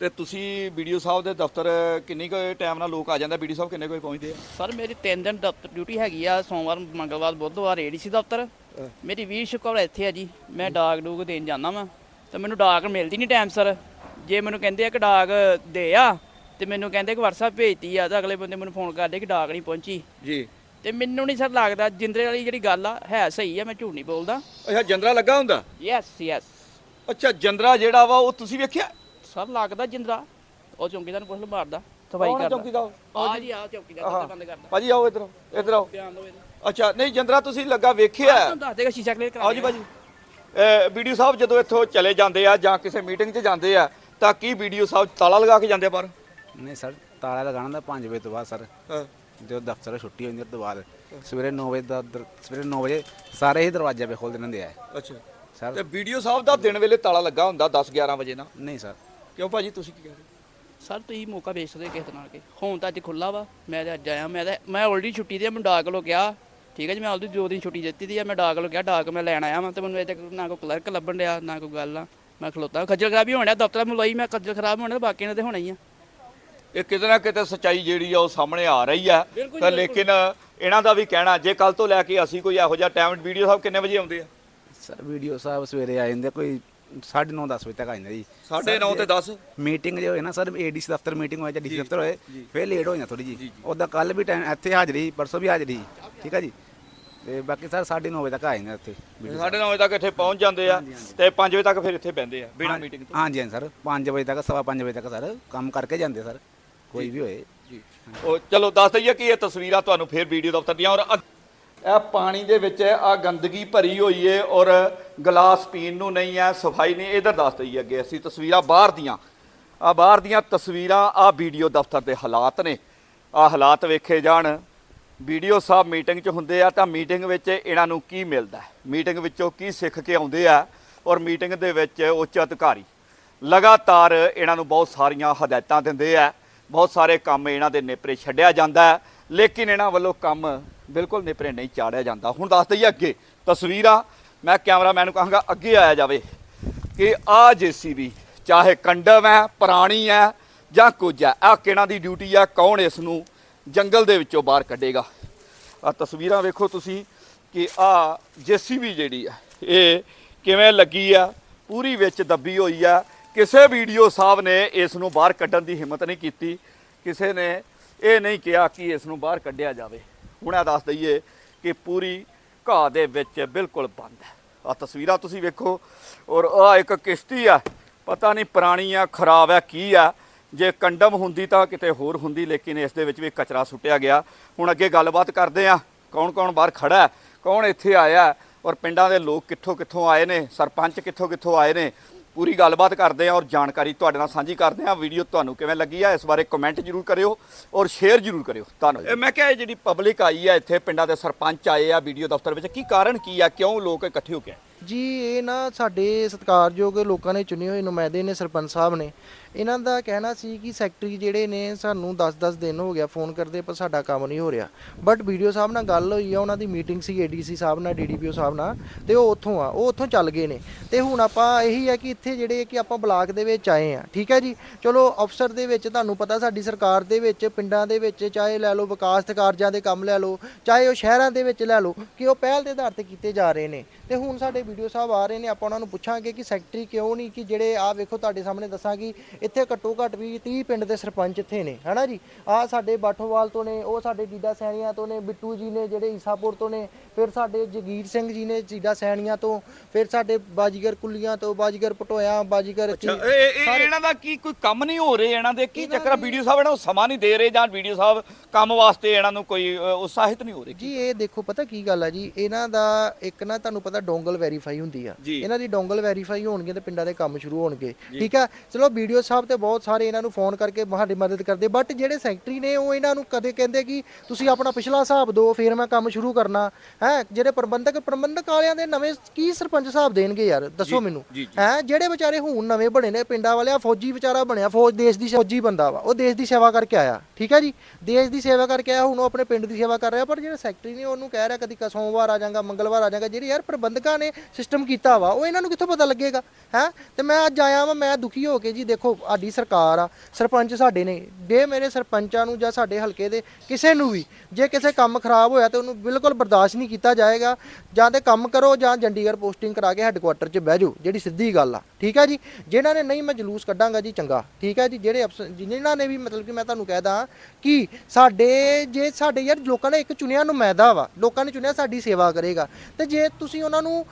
ਤੇ ਤੁਸੀਂ ਵੀਡੀਓ ਸਾਹਿਬ ਦੇ ਦਫ਼ਤਰ ਕਿੰਨੀ ਕੁ ਟਾਈਮ ਨਾਲ ਲੋਕ ਆ ਜਾਂਦੇ ਵੀਡੀਓ ਸਾਹਿਬ ਕਿੰਨੇ ਕੋਈ ਪਹੁੰਚਦੇ ਆ? ਸਰ ਮੇਰੀ 3 ਦਿਨ ਦਫ਼ਤਰ ਡਿਊਟੀ ਹੈਗੀ ਆ। ਸੋਮਵਾਰ ਮੰਗਲਵਾਰ ਬੁੱਧਵਾਰ ਏਡੀਸੀ ਦਫ਼ਤਰ। ਮੇਰੀ 20 ਸ਼ੁੱਕਰਵਾਰ ਇੱਥੇ ਆ ਜੀ। ਮੈਂ ਡਾਕ ਡੂਕ ਦੇਣ ਜਾਂਦਾ ਵਾਂ। ਤੇ ਮੈਨੂੰ ਡਾਕ ਮਿਲਦੀ ਨਹੀਂ ਟਾਈਮ ਸਰ। ਜੇ ਮੈਨੂੰ ਕਹਿੰਦੇ ਆ ਕਿ ਡਾਕ ਦੇ ਆ ਤੇ ਮੈਨੂੰ ਕਹਿੰਦੇ ਕਿ WhatsApp ਭੇਜਤੀ ਆ ਤਾਂ ਅਗਲੇ ਬੰਦੇ ਮੈਨੂੰ ਫੋਨ ਕਰਦੇ ਕਿ ਡਾਕ ਨਹੀਂ ਪਹੁੰਚੀ। ਜੀ। ਤੇ ਮੈਨੂੰ ਨਹੀਂ ਸਰ ਲੱਗਦਾ ਜਿੰਦਰੇ ਵਾਲੀ ਜਿਹੜੀ ਗੱਲ ਆ ਹੈ ਸਹੀ ਆ ਮੈਂ ਝੂਠ ਨਹੀਂ ਬੋਲਦਾ। ਅੱਛਾ ਜੰਦਰਾ ਲੱਗਾ ਹੁੰਦਾ? ਯੈਸ ਯੈਸ ਅੱਛਾ ਜੰਦਰਾ ਜਿਹੜਾ ਵਾ ਉਹ ਤੁਸੀਂ ਵੇਖਿਆ? ਸਰ ਲੱਗਦਾ ਜਿੰਦਰਾ। ਉਹ ਚੌਂਕੀਦਾਰ ਨੂੰ ਪੁੱਛ ਲਓ ਮਾਰਦਾ ਸਫ਼ਾਈ ਕਰਦਾ। ਚੌਕੀਦਾਰ ਆ ਜੀ ਆ ਚੌਂਕੀਦਾਰ ਆਹਾ। ਬੰਦ ਕਰਦਾ। ਭਾਜੀ ਆਓ ਇੱਧਰ ਇੱਧਰ ਆਓ। ਧਿਆਨ ਦਿਓ ਇਹਦਾ। ਅੱਛਾ ਨਹੀਂ ਜੰਦਰਾ ਤੁਸੀਂ ਲੱਗਾ ਵੇਖਿਆ। ਤੁਹਾਨੂੰ ਦੱਸ ਦੇਗਾ ਸ਼ੀਸ਼ਾ ਕਲੀਅਰ ਕਰਾ ਆਓ ਜੀ ਭਾਜੀ। ਵੀਡੀਓ ਸਾਹਿਬ ਜਦੋਂ ਇੱਥੋਂ ਚਲੇ ਜਾਂਦੇ ਆ ਜਾਂ ਕਿਸੇ ਮੀਟਿੰਗ 'ਚ ਜਾਂਦੇ ਆ ਤਾਂ ਕੀ ਵੀਡੀਓ ਸਾਹਿਬ ਤਾਲਾ ਲਗਾ ਕੇ ਜਾਂਦੇ ਬਾਹਰ? ਨਹੀਂ ਸਰ ਤਾਲਾ ਲਗਾਉਣਾ ਦਾ 5 ਵਜੇ ਤੋਂ ਬਾਅਦ ਸਰ। ਹਾਂ। ਜਦੋਂ ਦਫ਼ਤਰ ਤੋਂ ਛੁੱਟੀ ਹੁੰਦੀ ਉਸ ਤੋਂ ਬਾਅਦ। ਸਵੇਰੇ 9 ਵਜੇ ਦਾ ਦਰ- ਸਵੇਰੇ 9 ਵਜੇ ਸਾਰੇ ਹੀ ਦਰਵਾਜ਼ੇ ਪੇ ਖੋਲ ਦਿੰਦੇ ਆ। ਅੱਛਾ। ਸਰ। ਤੇ ਵੀਡੀਓ ਸਾਹਿਬ ਦਾ ਦਿਨ ਵੇਲੇ ਤਾਲਾ ਲੱਗਾ ਹੁੰਦਾ 10 11 ਵਜੇ ਨਾ? ਨਹੀਂ ਸਰ। ਕਿਉਂ ਭਾਜੀ ਤੁਸੀਂ ਕੀ ਕਹਿ ਰਹੇ ਹੋ? ਸਰ ਤੁਸੀਂ ਮੌਕਾ ਵੇਚ ਸਕਦੇ ਕਿਸੇ ਦੇ ਨਾਲ ਕੇ ਹੁਣ ਤਾਂ ਅੱਜ ਖੁੱਲਾ ਵਾ ਮੈਂ ਤਾਂ ਅੱਜ ਆਇਆ ਮੈਂ ਤਾਂ ਮੈਂ ਆਲਰੇਡੀ ਛੁੱਟੀ ਤੇ ਆ, ਮੈਨੂੰ ਡਾਕ ਵੱਲੋਂ ਕਿਹਾ। ਠੀਕ ਹੈ ਜੀ ਮੈਂ ਆਲਰੇਡੀ ਦੋ ਦਿਨ ਛੁੱਟੀ ਦਿੱਤੀ ਦੀ ਆ ਮੈਂ ਡਾਕ ਵੱਲੋਂ ਕਿਹਾ ਡਾਕ ਮੈਂ ਲੈਣ ਆਇਆ ਵਾਂ ਤੇ ਮੈਨੂੰ ਅਜੇ ਤੱਕ ਨਾ ਕੋਈ ਕਲਰਕ ਲੱਭਣ ਡਿਆ ਨਾ ਕੋਈ ਗੱਲ ਆ। ਮੈਂ ਖਲੋਤਾ ਖੱਜਲ ਖਰਾਬ ਹੀ ਹੋਣਾ ਦਫ਼ਤਰ ਮੁਲਾਈ ਮੈਂ ਖੱਜਲ ਖਰਾਬ ਹੋਣਾ ਬਾਕੀ ਨੇ ਤੇ ਹੋਣਾ ਹੀ ਆ। ਇਹ ਕਿਤੇ ਨਾ ਕਿਤੇ ਸੱਚਾਈ ਜਿਹੜੀ ਆ ਉਹ ਸਾਹਮਣੇ ਆ ਰਹੀ ਆ। ਤਾਂ ਲੇਕਿਨ ਇਹਨਾਂ ਦਾ ਵੀ ਕਹਿਣਾ ਜੇ ਕੱਲ ਤੋਂ ਲੈ ਕੇ ਅਸੀਂ ਕੋਈ ਇਹੋ ਜਿਹਾ ਟਾਈਮ ਵੀਡੀਓ ਸਾਹਿਬ ਕਿੰਨੇ ਵਜੇ ਆਉਂਦੇ ਆ? ਸਰ ਵੀਡੀਓ ਸਾਹਿਬ ਸਵੇਰੇ ਆ ਜਾਂਦੇ ਕੋਈ 9:30 10 ਵਜੇ ਤੱਕ ਆ ਜਾਂਦੇ ਜੀ। 9:30 ਤੇ 10 ਮੀਟਿੰਗ ਜੇ ਹੋਏ ਨਾ ਸਰ ਏਡੀਸੀ ਦਫ਼ਤਰ ਮੀਟਿੰਗ ਹੋਏ ਜਾਂ ਡੀਸੀ ਦਫ਼ਤਰ ਹੋਏ ਫਿਰ ਲੇਟ ਹੋ ਜਾਂਦਾ ਥੋੜੀ ਜੀ ਉਹਦਾ ਕੱਲ ਵੀ ਟਾਈਮ ਇੱਥੇ ਹਾਜ਼ਰੀ ਪਰਸੋਂ ਵੀ ਹਾਜ਼ਰੀ ਠੀਕ ਹੈ ਜੀ। ਤੇ ਬਾਕੀ ਸਰ 9:30 ਵਜੇ ਤੱਕ ਆ ਜਾਂਦੇ ਇੱਥੇ video ਸਾਹਿਬ। 9:30 ਵਜੇ ਤੱਕ ਇੱਥੇ ਪਹੁੰਚ ਜਾਂਦੇ ਆ ਤੇ 5 ਵਜੇ ਤੱਕ ਫਿਰ ਇੱਥੇ ਬਹਿੰਦੇ ਆ ਬਿਨਾਂ ਮੀਟਿੰਗ ਤੋਂ। ਹਾਂਜੀ ਹਾਂਜੀ ਸਰ। 5 ਵਜੇ ਤੱਕ ਸਵਾ 5 ਵਜੇ ਤੱਕ ਸਰ ਕੰਮ ਕਰਕੇ ਜਾਂਦੇ ਸਰ। ਕੋਈ ਵੀ ਹੋਏ। ਉਹ ਚਲੋ ਦੱਸ ਦਈਏ ਕਿ ਇਹ ਤਸਵੀਰਾਂ ਤੁਹਾਨੂੰ ਫਿਰ ਵੀਡੀਓ ਦਫ਼ਤਰ ਦੀਆਂ ਔਰ ਇਹ ਪਾਣੀ ਦੇ ਵਿੱਚ ਆ ਗੰਦਗੀ ਭਰੀ ਹੋਈ ਏ ਔਰ ਗਲਾਸ ਪੀਣ ਨੂੰ ਨਹੀਂ ਹੈ ਸਫ਼ਾਈ ਨਹੀਂ। ਇਧਰ ਦੱਸ ਦਈਏ ਅੱਗੇ ਅਸੀਂ ਤਸਵੀਰਾਂ ਬਾਹਰ ਦੀਆਂ। ਆ ਬਾਹਰ ਦੀਆਂ ਤਸਵੀਰਾਂ ਆ ਵੀਡੀਓ ਦਫ਼ਤਰ ਦੇ ਹਾਲਾਤ ਨੇ। ਆ ਹਾਲਾਤ ਵੇਖੇ ਜਾਣ। ਵੀਡੀਓ ਸਾਹਿਬ ਮੀਟਿੰਗ 'ਚ ਹੁੰਦੇ ਆ ਤਾਂ ਮੀਟਿੰਗ ਵਿੱਚ ਇਹਨਾਂ ਨੂੰ ਕੀ ਮਿਲਦਾ ਹੈ? ਮੀਟਿੰਗ ਵਿੱਚੋਂ ਕੀ ਸਿੱਖ ਕੇ ਆਉਂਦੇ ਆ ਔਰ ਮੀਟਿੰਗ ਦੇ ਵਿੱਚ ਉੱਚ ਅਧਿਕਾਰੀ ਲਗਾਤਾਰ ਇਹਨਾਂ ਨੂੰ ਬਹੁਤ ਸਾਰੀਆਂ ਹਦਾਇਤਾਂ ਦਿੰਦੇ ਆ। ਬਹੁਤ ਸਾਰੇ ਕੰਮ ਇਹਨਾਂ ਦੇ ਨੇਪਰੇ ਛੱਡਿਆ ਜਾਂਦਾ ਹੈ, ਲੇਕਿਨ ਇਹਨਾਂ ਵੱਲੋਂ ਕੰਮ ਬਿਲਕੁਲ ਨੇਪਰੇ ਨਹੀਂ ਚਾੜਿਆ ਜਾਂਦਾ। ਹੁਣ ਦੱਸ ਦਈਏ ਅੱਗੇ, ਤਸਵੀਰਾਂ, ਮੈਂ ਕੈਮਰਾਮੈਨ ਨੂੰ ਕਹਾਂਗਾ, ਅੱਗੇ ਆਇਆ ਜਾਵੇ ਕਿ ਆ ਜੀਸੀਬੀ, ਚਾਹੇ ਕੰਡਮ ਹੈ, ਪੁਰਾਣੀ ਹੈ ਜਾਂ ਕੁਝ ਹੈ ਆ ਕਿਹਨਾਂ ਦੀ ਡਿਊਟੀ ਆ ਕੌਣ ਇਸ ਨੂੰ ਜੰਗਲ ਦੇ ਵਿੱਚੋਂ ਬਾਹਰ ਕੱਢੇਗਾ? ਆ ਤਸਵੀਰਾਂ ਵੇਖੋ ਤੁਸੀਂ ਕਿ ਆ ਜੀਸੀਬੀ ਜਿਹੜੀ ਹੈ, ਇਹ ਕਿਵੇਂ ਲੱਗੀ ਆ ਪੂਰੀ ਵਿੱਚ ਦੱਬੀ ਹੋਈ ਆ ਕਿਸੇ ਵੀਡੀਓ ਸਾਹਿਬ ਨੇ ਇਸ ਨੂੰ ਬਾਹਰ ਕੱਢਣ ਦੀ ਹਿੰਮਤ ਨਹੀਂ ਕੀਤੀ, ਕਿਸੇ ਨੇ ਇਹ ਨਹੀਂ ਕਿਹਾ ਕਿ ਇਸ ਨੂੰ ਬਾਹਰ ਕੱਢਿਆ ਜਾਵੇ। ਹੁਣ ਇਹ ਦੱਸ ਦਈਏ ਕਿ ਪੂਰੀ ਘਾਹ ਦੇ ਵਿੱਚ ਬਿਲਕੁਲ ਬੰਦ ਹੈ। ਆ ਤਸਵੀਰਾਂ ਤੁਸੀਂ ਵੇਖੋ, ਔਰ ਆ ਇੱਕ ਕਿਸ਼ਤੀ ਆ, ਪਤਾ ਨਹੀਂ ਪੁਰਾਣੀ ਆ, ਖਰਾਬ ਆ, ਕੀ ਆ। ਜੇ ਕੰਡਮ ਹੁੰਦੀ ਤਾਂ ਕਿਤੇ ਹੋਰ ਹੁੰਦੀ, ਲੇਕਿਨ ਇਸ ਦੇ ਵਿੱਚ ਵੀ ਕਚਰਾ ਸੁੱਟਿਆ ਗਿਆ। ਹੁਣ ਅੱਗੇ ਗੱਲਬਾਤ ਕਰਦੇ ਆ ਕੌਣ ਕੌਣ ਬਾਹਰ ਖੜਾ ਹੈ, ਕੌਣ ਇੱਥੇ ਆਇਆ ਔਰ ਪਿੰਡਾਂ ਦੇ ਲੋਕ ਕਿੱਥੋਂ ਕਿੱਥੋਂ ਆਏ ਨੇ, ਸਰਪੰਚ ਕਿੱਥੋਂ ਕਿੱਥੋਂ ਆਏ ਨੇ ਪੂਰੀ ਗੱਲਬਾਤ ਕਰਦੇ ਆ ਔਰ ਜਾਣਕਾਰੀ ਤੁਹਾਡੇ ਨਾਲ ਸਾਂਝੀ ਕਰਦੇ ਆ ਵੀਡੀਓ ਤੁਹਾਨੂੰ ਕਿਵੇਂ ਲੱਗੀ ਆ ਇਸ ਬਾਰੇ ਕਮੈਂਟ ਜਰੂਰ ਕਰਿਓ ਔਰ ਸ਼ੇਅਰ ਜਰੂਰ ਕਰਿਓ। ਧੰਨਵਾਦ ਮੈਂ ਕਿਹਾ ਇਹ ਜਿਹੜੀ ਪਬਲਿਕ ਆਈ ਆ ਇੱਥੇ ਪਿੰਡਾਂ ਦੇ ਸਰਪੰਚ ਆਏ ਆ ਵੀਡੀਓ ਦਫ਼ਤਰ ਵਿੱਚ ਕੀ ਕਾਰਨ ਕੀ ਆ ਕਿਉਂ ਲੋਕ ਇਕੱਠੇ ਹੋ ਕੇ? ਜੀ ਇਹ ਨਾ ਸਾਡੇ ਸਤਿਕਾਰਯੋਗ ਲੋਕਾਂ ਨੇ ਚੁਣੇ ਹੋਏ ਨੁਮਾਇੰਦੇ ਨੇ ਸਰਪੰਚ ਸਾਹਿਬ ਨੇ। ਇਹਨਾਂ ਦਾ ਕਹਿਣਾ ਸੀ ਕਿ ਸੈਕਟਰੀ ਜਿਹੜੇ ਨੇ ਸਾਨੂੰ 10-10 ਦਿਨ ਹੋ ਗਿਆ ਫੋਨ ਕਰਦੇ, ਪਰ ਸਾਡਾ ਕੰਮ ਨਹੀਂ ਹੋ ਰਿਹਾ। ਬਟ ਵੀਡੀਓ ਸਾਹਿਬ ਨਾਲ ਗੱਲ ਹੋਈ ਆ, ਉਹਨਾਂ ਦੀ ਮੀਟਿੰਗ ਸੀ ਏਡੀਸੀ ਸਾਹਿਬ ਨਾਲ ਡੀਡੀਪੀਓ ਸਾਹਿਬ ਨਾਲ, ਤੇ ਉਹ ਉੱਥੋਂ ਆ, ਉਹ ਉੱਥੋਂ ਚੱਲ ਗਏ ਨੇ। ਤੇ ਹੁਣ ਆਪਾਂ ਇਹੀ ਹੈ ਕਿ ਇੱਥੇ ਜਿਹੜੇ ਕਿ ਆਪਾਂ ਬਲਾਕ ਦੇ ਵਿੱਚ ਆਏ ਆ, ਠੀਕ ਹੈ ਜੀ? ਚਲੋ, ਅਫਸਰ ਦੇ ਵਿੱਚ ਤੁਹਾਨੂੰ ਪਤਾ ਸਾਡੀ ਸਰਕਾਰ ਦੇ ਵਿੱਚ, ਪਿੰਡਾਂ ਦੇ ਵਿੱਚ, ਚਾਹੇ ਲੈ ਲਓ ਵਿਕਾਸ ਕਾਰਜਾਂ ਦੇ ਕੰਮ ਲੈ ਲਓ, ਚਾਹੇ ਉਹ ਸ਼ਹਿਰਾਂ ਦੇ ਵਿੱਚ ਲੈ ਲਓ, ਕਿ ਉਹ ਪਹਿਲ ਦੇ ਆਧਾਰ ਤੇ ਕੀਤੇ ਜਾ ਰਹੇ ਨੇ। ਤੇ ਹੁਣ ਸਾਡੇ ਵੀਡੀਓ ਸਾਹਿਬ ਆ ਰਹੇ ਨੇ, ਆਪਾਂ ਉਹਨਾਂ ਨੂੰ ਪੁੱਛਾਂਗੇ ਕਿ ਸੈਕਟਰੀ ਕਿਉਂ ਨਹੀਂ, ਕਿ ਜਿਹੜੇ ਆ ਵੇਖੋ ਤੁਹਾਡੇ ਸਾਹਮਣੇ ਦੱਸਾਂਗੀ ਇੱਥੇ ਘੱਟੋ ਘੱਟ ਵੀ 30 ਪਿੰਡ ਦੇ ਸਰਪੰਚ ਇੱਥੇ ਨੇ, ਹਨਾ ਜੀ? ਆ ਸਾਡੇ ਬਾਠੋਵਾਲ ਤੋਂ ਨੇ, ਉਹ ਸਾਡੇ ਜੀਡਾ ਸੈਣੀਆਂ ਤੋਂ ਨੇ, ਬਿੱਟੂ ਜੀ ਨੇ, ਜਿਹੜੇ ਈਸਾਪੁਰ ਤੋਂ ਨੇ ਫਿਰ ਸਾਡੇ ਜਗੀਰ ਸਿੰਘ ਜੀ ਨੇ ਜੀਡਾ ਸੈਣੀਆਂ ਤੋਂ ਫਿਰ ਸਾਡੇ ਬਾਜੀਗਰ ਕੁੱਲੀਆਂ ਤੋਂ ਬਾਜੀਗਰ ਪਟੋਇਆ ਬਾਜੀਗਰ ਅੱਛਾ ਇਹ ਇਹ ਇਹਨਾਂ ਦਾ ਕੀ ਕੋਈ ਕੰਮ ਨਹੀਂ ਹੋ ਰਹੇ ਇਹਨਾਂ ਦੇ? ਕੀ ਚੱਕਰ ਆ? ਵੀਡੀਓ ਸਾਹਿਬ ਇਹਨਾਂ ਨੂੰ ਸਮਾਂ ਨਹੀਂ ਦੇ ਰਹੇ ਜਾਂ ਵੀਡੀਓ ਸਾਹਿਬ ਕੰਮ ਵਾਸਤੇ ਇਹਨਾਂ ਨੂੰ ਕੋਈ ਅ, ਉਤਸ਼ਾਹਿਤ ਨਹੀਂ ਹੋ ਰਹੇ? ਜੀ ਇਹ ਦੇਖੋ ਪਤਾ ਕੀ ਗੱਲ ਆ ਜੀ? ਇਹਨਾਂ ਦਾ ਇੱਕ ਨਾ ਤੁਹਾਨੂੰ ਪਤਾ ਡੋਂਗਲ ਵੈਰੀਫਾਈ ਹੁੰਦੀ ਆ। ਜੀ। ਇਹਨਾਂ ਦੀ ਡੋਂਗਲ ਵੈਰੀਫਾਈ ਹੋਣਗੇ ਤੇ ਪਿੰਡਾਂ ਦੇ ਕੰਮ ਸ਼ੁਰੂ ਹੋਣਗੇ। ਠੀਕ ਆ? ਚਲੋ ਵੀਡੀਓ ਸਾਹਿਬ ਤੇ ਬਹੁਤ ਸਾਰੇ ਇਹਨਾਂ ਨੂੰ ਫੋਨ ਕਰਕੇ ਸਾਡੀ ਮਦਦ ਕਰਦੇ ਬਟ ਜਿਹੜੇ ਸੈਕਟਰੀ ਨੇ ਉਹ ਇਹਨਾਂ ਨੂੰ ਕਦੇ ਕਹਿੰਦੇ ਕਿ ਤੁਸੀਂ ਆਪਣਾ ਪਿਛਲਾ ਹਿਸਾਬ ਦਿਓ ਫਿਰ ਮੈਂ ਕੰਮ ਸ਼ੁਰੂ ਕਰਨਾ। ਹੈ? ਜਿਹੜੇ ਪ੍ਰਬੰਧਕ ਪ੍ਰਬੰਧਕ ਵਾਲਿਆਂ ਦੇ ਨਵੇਂ ਕੀ ਸਰਪੰਚ ਹਿਸਾਬ ਦੇਣਗੇ ਯਾਰ? ਦੱਸੋ ਮੈਨੂੰ। ਹੈ ਜਿਹੜੇ ਵਿਚਾਰੇ ਹੁਣ ਨਵੇਂ ਬਣੇ ਨੇ ਪਿੰਡਾਂ ਵਾਲਿਆ ਫੌਜੀ ਵਿਚਾਰਾ ਬਣਿਆ ਫੌਜ ਦੇਸ਼ ਦੀ ਫੌਜੀ ਬੰਦਾ ਵਾ ਉਹ ਦੇਸ਼ ਦੀ ਸੇਵਾ ਕਰਕੇ ਆਇਆ ਠੀਕ ਹੈ ਜੀ? ਦੇਸ਼ ਦੀ ਸੇਵਾ ਕਰਕੇ ਆਇਆ ਹੁਣ ਉਹ ਆਪਣੇ ਪਿੰਡ ਦੀ ਸੇਵਾ ਕਰ ਰਿਹਾ ਪਰ ਜਿਹੜਾ ਸੈਕਟਰੀ ਨੇ ਉਹਨੂੰ ਕਹਿ ਰਿਹਾ ਕਦੀ ਸੋਮਵਾਰ ਆ ਜਾਗਾ ਮੰਗਲਵਾਰ ਆ ਜਾਗਾ ਜਿਹੜੀ ਯਾਰ ਪ੍ਰਬੰਧਕਾਂ ਨੇ ਸਿਸਟਮ ਕੀਤਾ ਵਾ ਉਹ ਇਹਨਾਂ ਨੂੰ ਕਿੱਥੋਂ ਪਤਾ ਲੱਗੇਗਾ? ਹੈ? ਤੇ ਮੈਂ ਅੱਜ ਆਇਆ ਵਾਂ ਮੈਂ ਦੁਖੀ ਹੋ ਕੇ ਜੀ ਦੇਖੋ ਸਾਡੀ ਸਰਕਾਰ ਆ ਸਰਪੰਚ ਸਾਡੇ ਨੇ ਜੇ ਮੇਰੇ ਸਰਪੰਚਾਂ ਨੂੰ ਜਾਂ ਸਾਡੇ ਹਲਕੇ ਦੇ ਕਿਸੇ ਨੂੰ ਵੀ ਜੇ ਕਿਸੇ ਕੰਮ ਖਰਾਬ ਹੋਇਆ ਤੇ ਉਹਨੂੰ ਬਿਲਕੁਲ ਬਰਦਾਸ਼ਤ ਨਹੀਂ ਕੀਤਾ ਜਾਏਗਾ ਜਾਂ ਤੇ ਕੰਮ ਕਰੋ ਜਾਂ ਚੰਡੀਗੜ੍ਹ ਪੋਸਟਿੰਗ ਕਰਾ ਕੇ ਹੈੱਡਕੁਆਟਰ 'ਚ ਬਹਿ ਜਾਓ, ਜਿਹੜੀ ਸਿੱਧੀ ਗੱਲ ਆ। ਠੀਕ ਹੈ ਜੀ? ਜਿਨ੍ਹਾਂ ਨੇ ਨਹੀਂ ਮੈਂ ਜਲੂਸ ਕੱਢਾਂਗਾ ਜੀ, ਚੰਗਾ। ਠੀਕ ਹੈ ਜੀ? ਜਿਹੜੇ ਅਫਸਰ ਜਿਨ੍ਹਾਂ ਨੇ ਵੀ ਮਤਲਬ ਕਿ ਮੈਂ ਤੁਹਾਨੂੰ ਕਹਿਦਾ ਕਿ ਸਾਡੇ ਜੇ ਸਾਡੇ ਯਾਰ ਲੋਕਾਂ ਨੇ ਇੱਕ ਚੁਣਿਆ ਨੁਮਾਇੰਦਾ ਵਾ, ਲੋਕਾਂ ਨੇ ਚੁਣਿਆ ਸਾਡੀ ਸੇਵਾ ਕਰੇਗਾ। ਤੇ ਜੇ ਤੁਸੀਂ ਉਹਨਾਂ ਨੂੰ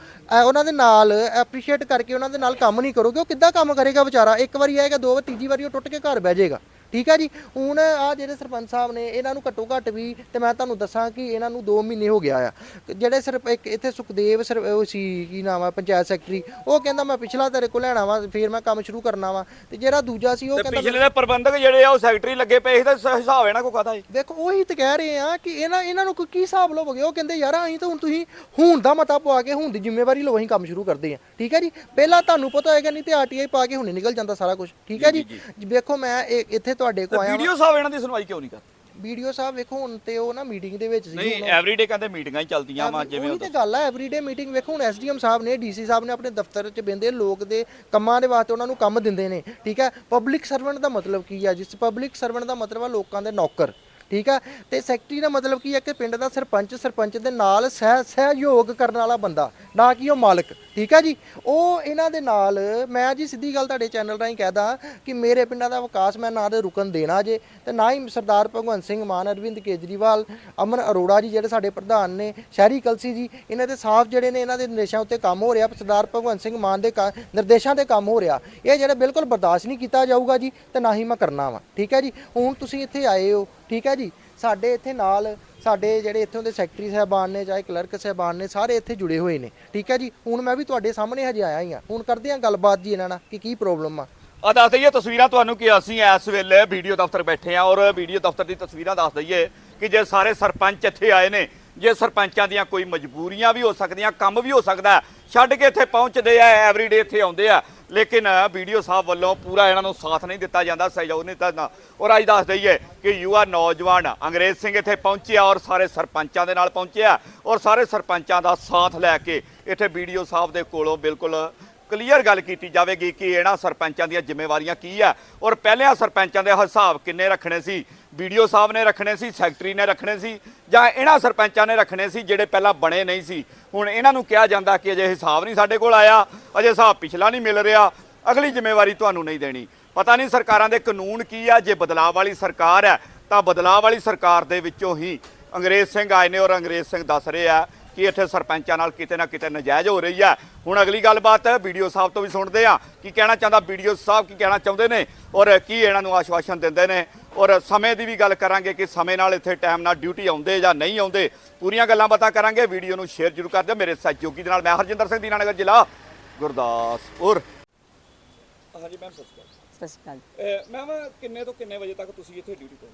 ਉਹਨਾਂ ਦੇ ਨਾਲ ਐਪਰੀਸ਼ੀਏਟ ਕਰਕੇ ਉਹਨਾਂ ਦੇ ਨਾਲ ਕੰਮ ਨਹੀਂ ਕਰੋਗੇ, ਉਹ ਕਿੱਦਾਂ ਕੰਮ ਕਰੇਗਾ ਵਿਚਾਰਾ? ਇੱਕ ਵਾਰੀ ਆਏਗਾ, ਦੋ ਵਾਰ, ਤੀਜੀ ਵਾਰੀ ਉਹ ਟੁੱਟ ਕੇ ਘਰ ਬਹਿ ਜਾਏਗਾ। ਠੀਕ ਹੈ ਜੀ? ਹੁਣ ਆ ਜਿਹੜੇ ਸਰਪੰਚ ਸਾਹਿਬ ਨੇ ਇਹਨਾਂ ਨੂੰ ਘੱਟੋ ਘੱਟ ਵੀ ਤੇ ਮੈਂ ਤੁਹਾਨੂੰ ਦੱਸਾਂ ਕਿ ਇਹਨਾਂ ਨੂੰ 2 ਮਹੀਨੇ ਹੋ ਗਿਆ ਆ। ਜਿਹੜੇ ਸਿਰਫ ਇੱਕ ਇੱਥੇ ਸੁਖਦੇਵ ਸਰ ਉਹ ਸੀ ਕੀ ਨਾਮ ਆ ਪੰਚਾਇਤ ਸੈਕਟਰੀ ਉਹ ਕਹਿੰਦਾ ਮੈਂ ਪਿਛਲਾ ਤੇਰੇ ਕੋਲ ਲੈਣਾ ਵਾ ਫਿਰ ਮੈਂ ਕੰਮ ਸ਼ੁਰੂ ਕਰਨਾ ਵਾ। ਤੇ ਜਿਹੜਾ ਦੂਜਾ ਸੀ ਉਹ ਕਹਿੰਦਾ ਪਿਛਲੇ ਦੇ ਪ੍ਰਬੰਧਕ ਜਿਹੜੇ ਆ ਉਹ ਸੈਕਟਰੀ ਲੱਗੇ ਪਏ ਸੀ ਤਾਂ ਹਿਸਾਬ ਇਹਨਾਂ ਕੋ ਕਾਦਾ ਹੈ ਦੇਖੋ ਉਹੀ ਤੇ ਕਹਿ ਰਹੇ ਆ ਕਿ ਇਹਨਾਂ ਇਹਨਾਂ ਨੂੰ ਕੋਈ ਕੀ ਹਿਸਾਬ ਲਵੋਗੇ ਉਹ ਕਹਿੰਦੇ ਯਾਰ ਅਸੀਂ ਤਾਂ ਹੁਣ ਤੁਸੀਂ ਹੁਣ ਦਾ ਮਤਾ ਪਵਾ ਕੇ ਹੁਣ ਦੀ ਜ਼ਿੰਮੇਵਾਰੀ ਲਓ ਅਸੀਂ ਕੰਮ ਸ਼ੁਰੂ ਕਰਦੇ ਆ। ਠੀਕ ਹੈ ਜੀ? ਪਹਿਲਾਂ ਤੁਹਾਨੂੰ ਪਤਾ ਹੋਏਗਾ ਨਹੀਂ ਤੇ ਆਰਟੀਆਈ ਪਾ ਕੇ ਹੁਣੇ ਨਿਕਲ ਜਾਂਦਾ ਸਾਰਾ ਕੁਝ ਠੀਕ ਹੈ ਜੀ ਵੇਖੋ ਮੈਂ ਇੱਥੇ ਤੁਹਾਡੇ ਕੋ ਆਇਆ ਵੀਡੀਓ ਸਾਹਿਬ ਇਹਨਾਂ ਦੀ ਸੁਣਵਾਈ ਕਿਉਂ ਨਹੀਂ ਕਰਦੇ? ਵੀਡੀਓ ਸਾਹਿਬ ਵੇਖੋ ਹੁਣ ਤੇ ਉਹ ਨਾ ਮੀਟਿੰਗ ਦੇ ਵਿੱਚ ਸੀ ਨਹੀਂ ਐਵਰੀਡੇ ਕਹਿੰਦੇ ਮੀਟਿੰਗਾਂ ਹੀ ਚੱਲਦੀਆਂ ਵਾ ਜਿਵੇਂ ਉਹੀ ਤੇ ਗੱਲ ਆ ਐਵਰੀਡੇ ਮੀਟਿੰਗ ਵੇਖੋ ਹੁਣ ਐਸਡੀਐਮ ਸਾਹਿਬ ਨੇ ਡੀਸੀ ਸਾਹਿਬ ਨੇ ਆਪਣੇ ਦਫ਼ਤਰ 'ਚ ਬੰਦੇ ਲੋਕ ਦੇ ਕੰਮਾਂ ਦੇ ਵਾਸਤੇ ਉਹਨਾਂ ਨੂੰ ਕੰਮ ਦਿੰਦੇ ਨੇ ਠੀਕ ਹੈ? ਪਬਲਿਕ ਸਰਵੈਂਟ ਦਾ ਮਤਲਬ ਕੀ ਆ? ਜਿਸ ਪਬਲਿਕ ਸਰਵੈਂਟ ਦਾ ਮਤਲਬ ਆ ਲੋਕਾਂ ਦੇ ਨੌਕਰ। ਠੀਕ ਆ? ਤੇ ਸੈਕਟਰੀ ਦਾ ਮਤਲਬ ਕੀ ਹੈ ਕਿ ਪਿੰਡ ਦਾ ਸਰਪੰਚ ਸਰਪੰਚ ਦੇ ਨਾਲ ਸਹਿ, ਸਹਿਯੋਗ ਕਰਨ ਵਾਲਾ ਬੰਦਾ, ਨਾ ਕਿ ਉਹ ਮਾਲਕ, ਠੀਕ ਆ ਜੀ? ਉਹ ਇਹਨਾਂ ਦੇ ਨਾਲ, ਮੈਂ ਜੀ ਸਿੱਧੀ ਗੱਲ ਤੁਹਾਡੇ ਚੈਨਲ ਰਾਹੀਂ ਕਹਿਦਾ ਕਿ ਮੇਰੇ ਪਿੰਡਾਂ ਦਾ ਵਿਕਾਸ ਮੈਂ ਨਾ ਦੇ ਰੁਕਣ ਦੇਣਾ ਜੇ, ਤੇ ਨਾ ਹੀ ਸਰਦਾਰ ਭਗਵੰਤ ਸਿੰਘ ਮਾਨ, ਅਰਵਿੰਦ ਕੇਜਰੀਵਾਲ ਅਮਨ ਅਰੋੜਾ ਜੀ ਜਿਹੜੇ ਸਾਡੇ ਪ੍ਰਧਾਨ ਨੇ, ਸ਼ਹਿਰੀ ਕਲਸੀ ਜੀ, ਇਹਨਾਂ ਦੇ ਸਾਫ਼ ਜਿਹੜੇ ਨੇ ਇਹਨਾਂ ਦੇ ਨਿਰਦੇਸ਼ਾਂ ਉੱਤੇ ਕੰਮ ਹੋ ਰਿਹਾ, ਸਰਦਾਰ ਭਗਵੰਤ ਸਿੰਘ ਮਾਨ ਦੇ ਕਾ- ਨਿਰਦੇਸ਼ਾਂ ਤੇ ਕੰਮ ਹੋ ਰਿਹਾ, ਇਹ ਜਿਹੜਾ ਬਿਲਕੁਲ ਬਰਦਾਸ਼ਤ ਨਹੀਂ ਕੀਤਾ ਜਾਊਗਾ ਜੀ, ਤੇ ਨਾ ਹੀ ਮੈਂ ਕਰਨਾ ਵਾ, ਠੀਕ ਹੈ ਜੀ? ਹੁਣ ਤੁਸੀਂ ਇੱਥੇ ਆਏ ਹੋ ਠੀਕ ਹੈ ਜੀ? ਸਾਡੇ ਇੱਥੇ ਨਾਲ ਸਾਡੇ ਜਿਹੜੇ ਇੱਥੋਂ ਦੇ ਸੈਕਟਰੀ ਸਾਹਿਬਾਨ ਨੇ ਚਾਹੇ ਕਲਰਕ ਸਾਹਿਬਾਨ ਨੇ, ਸਾਰੇ ਇੱਥੇ ਜੁੜੇ ਹੋਏ ਨੇ। ਠੀਕ ਹੈ ਜੀ? ਹੁਣ ਮੈਂ ਵੀ ਤੁਹਾਡੇ ਸਾਹਮਣੇ ਹਜੇ ਆਇਆ ਹੀ ਆ ਹੁਣ ਕਰਦੇ ਆ ਗੱਲਬਾਤ ਜੀ ਇਹਨਾਂ ਨਾਲ ਕਿ ਕੀ ਪ੍ਰੋਬਲਮ ਆ। ਆ ਦੱਸ ਦਈਏ ਤਸਵੀਰਾਂ ਤੁਹਾਨੂੰ ਕਿ ਅਸੀਂ ਇਸ ਵੇਲੇ ਵੀਡੀਓ ਦਫ਼ਤਰ ਬੈਠੇ ਆ ਔਰ ਵੀਡੀਓ ਦਫ਼ਤਰ ਦੀ ਤਸਵੀਰਾਂ ਦੱਸ ਦਈਏ ਕਿ ਜੇ ਸਾਰੇ ਸਰਪੰਚ ਇੱਥੇ ਆਏ ਨੇ, ਜੇ ਸਰਪੰਚਾਂ ਦੀਆਂ ਕੋਈ ਮਜਬੂਰੀਆਂ ਵੀ ਹੋ ਸਕਦੀਆਂ, ਕੰਮ ਵੀ ਹੋ ਸਕਦਾ, ਛੱਡ ਕੇ ਇੱਥੇ ਪਹੁੰਚਦੇ ਆ ਐਵਰੀਡੇ ਇੱਥੇ ਆਉਂਦੇ ਆ ਲੇਕਿਨ ਵੀਡੀਓ ਸਾਹਿਬ ਵੱਲੋਂ ਪੂਰਾ ਇਹਨਾਂ ਨੂੰ ਸਾਥ ਨਹੀਂ ਦਿੱਤਾ ਜਾਂਦਾ, ਸਹਿਯੋਗ ਨਹੀਂ ਦਿੱਤਾ ਔਰ ਅੱਜ ਦੱਸ ਦਈਏ ਕਿ ਯੁਵਾ ਨੌਜਵਾਨ ਅੰਗਰੇਜ਼ ਸਿੰਘ ਇੱਥੇ ਪਹੁੰਚਿਆ ਔਰ ਸਾਰੇ ਸਰਪੰਚਾਂ ਦੇ ਨਾਲ ਪਹੁੰਚਿਆ ਔਰ ਸਾਰੇ ਸਰਪੰਚਾਂ ਦਾ ਸਾਥ ਲੈ ਕੇ ਇੱਥੇ ਵੀਡੀਓ ਸਾਹਿਬ ਦੇ ਕੋਲੋਂ ਬਿਲਕੁਲ ਕਲੀਅਰ ਗੱਲ ਕੀਤੀ ਜਾਵੇਗੀ ਕਿ ਇਹਨਾਂ ਸਰਪੰਚਾਂ ਦੀਆਂ ਜ਼ਿੰਮੇਵਾਰੀਆਂ ਕੀ ਆ। ਔਰ ਪਹਿਲਿਆਂ ਸਰਪੰਚਾਂ ਦੇ ਹਿਸਾਬ ਕਿੰਨੇ ਰੱਖਣੇ ਸੀ? ਵੀਡੀਓ ਸਾਹਿਬ ਨੇ ਰੱਖਣੇ ਸੀ, ਸੈਕਟਰੀ ਨੇ ਰੱਖਣੇ ਸੀ ਜਾਂ ਇਹਨਾਂ ਸਰਪੰਚਾਂ ਨੇ ਰੱਖਣੇ ਸੀ ਜਿਹੜੇ ਪਹਿਲਾਂ ਬਣੇ ਨਹੀਂ ਸੀ? ਹੁਣ ਇਹਨਾਂ ਨੂੰ ਕਿਹਾ ਜਾਂਦਾ ਕਿ ਅਜੇ ਹਿਸਾਬ ਨਹੀਂ ਸਾਡੇ ਕੋਲ ਆਇਆ, ਅਜੇ ਹਿਸਾਬ ਪਿਛਲਾ ਨਹੀਂ ਮਿਲ ਰਿਹਾ, ਅਗਲੀ ਜ਼ਿੰਮੇਵਾਰੀ ਤੁਹਾਨੂੰ ਨਹੀਂ ਦੇਣੀ। ਪਤਾ ਨਹੀਂ ਸਰਕਾਰਾਂ ਦੇ ਕਾਨੂੰਨ ਕੀ ਆ, ਜੇ ਬਦਲਾਅ ਵਾਲੀ ਸਰਕਾਰ ਹੈ, ਤਾਂ ਬਦਲਾਅ ਵਾਲੀ ਸਰਕਾਰ ਦੇ ਵਿੱਚੋਂ ਹੀ ਅੰਗਰੇਜ਼ ਸਿੰਘ ਆਏ ਨੇ ਔਰ ਅੰਗਰੇਜ਼ ਸਿੰਘ ਦੱਸ ਰਹੇ ਆ ਕਿ ਇੱਥੇ ਸਰਪੰਚਾਂ ਨਾਲ ਕਿਤੇ ਨਾ ਕਿਤੇ ਨਜਾਇਜ਼ ਹੋ ਰਹੀ ਹੈ ਹੁਣ ਅਗਲੀ ਗੱਲਬਾਤ ਵੀਡੀਓ ਸਾਹਿਬ ਤੋਂ ਵੀ ਸੁਣਦੇ ਆ ਕੀ ਕਹਿਣਾ ਚਾਹੁੰਦਾ ਵੀਡੀਓ ਸਾਹਿਬ, ਕੀ ਕਹਿਣਾ ਚਾਹੁੰਦੇ ਨੇ ਔਰ ਕੀ ਇਹਨਾਂ ਨੂੰ ਆਸ਼ਵਾਸਨ ਦਿੰਦੇ ਨੇ। ਔਰ ਸਮੇਂ ਦੀ ਵੀ ਗੱਲ ਕਰਾਂਗੇ ਕਿ ਸਮੇਂ ਨਾਲ ਇੱਥੇ ਟਾਈਮ ਨਾਲ ਡਿਊਟੀ ਆਉਂਦੇ ਜਾਂ ਨਹੀਂ ਆਉਂਦੇ ਪੂਰੀਆਂ ਗੱਲਾਂ ਬਾਤਾਂ ਕਰਾਂਗੇ। ਵੀਡੀਓ ਨੂੰ ਸ਼ੇਅਰ ਜ਼ਰੂਰ ਕਰ ਦਿਓ ਮੇਰੇ ਸਹਿਯੋਗੀ ਦੇ ਨਾਲ। ਮੈਂ ਹਰਜਿੰਦਰ ਸਿੰਘ ਦੀਨਾਨਗਰ ਜ਼ਿਲ੍ਹਾ ਗੁਰਦਾਸਪੁਰ। ਹਾਂਜੀ ਮੈਮ ਸਤਿ ਸਤਿ ਸ਼੍ਰੀ ਅਕਾਲ। ਮੈਮ ਕਿੰਨੇ ਤੋਂ ਕਿੰਨੇ ਵਜੇ ਤੱਕ ਤੁਸੀਂ ਇੱਥੇ ਡਿਊਟੀ ਤੋਂ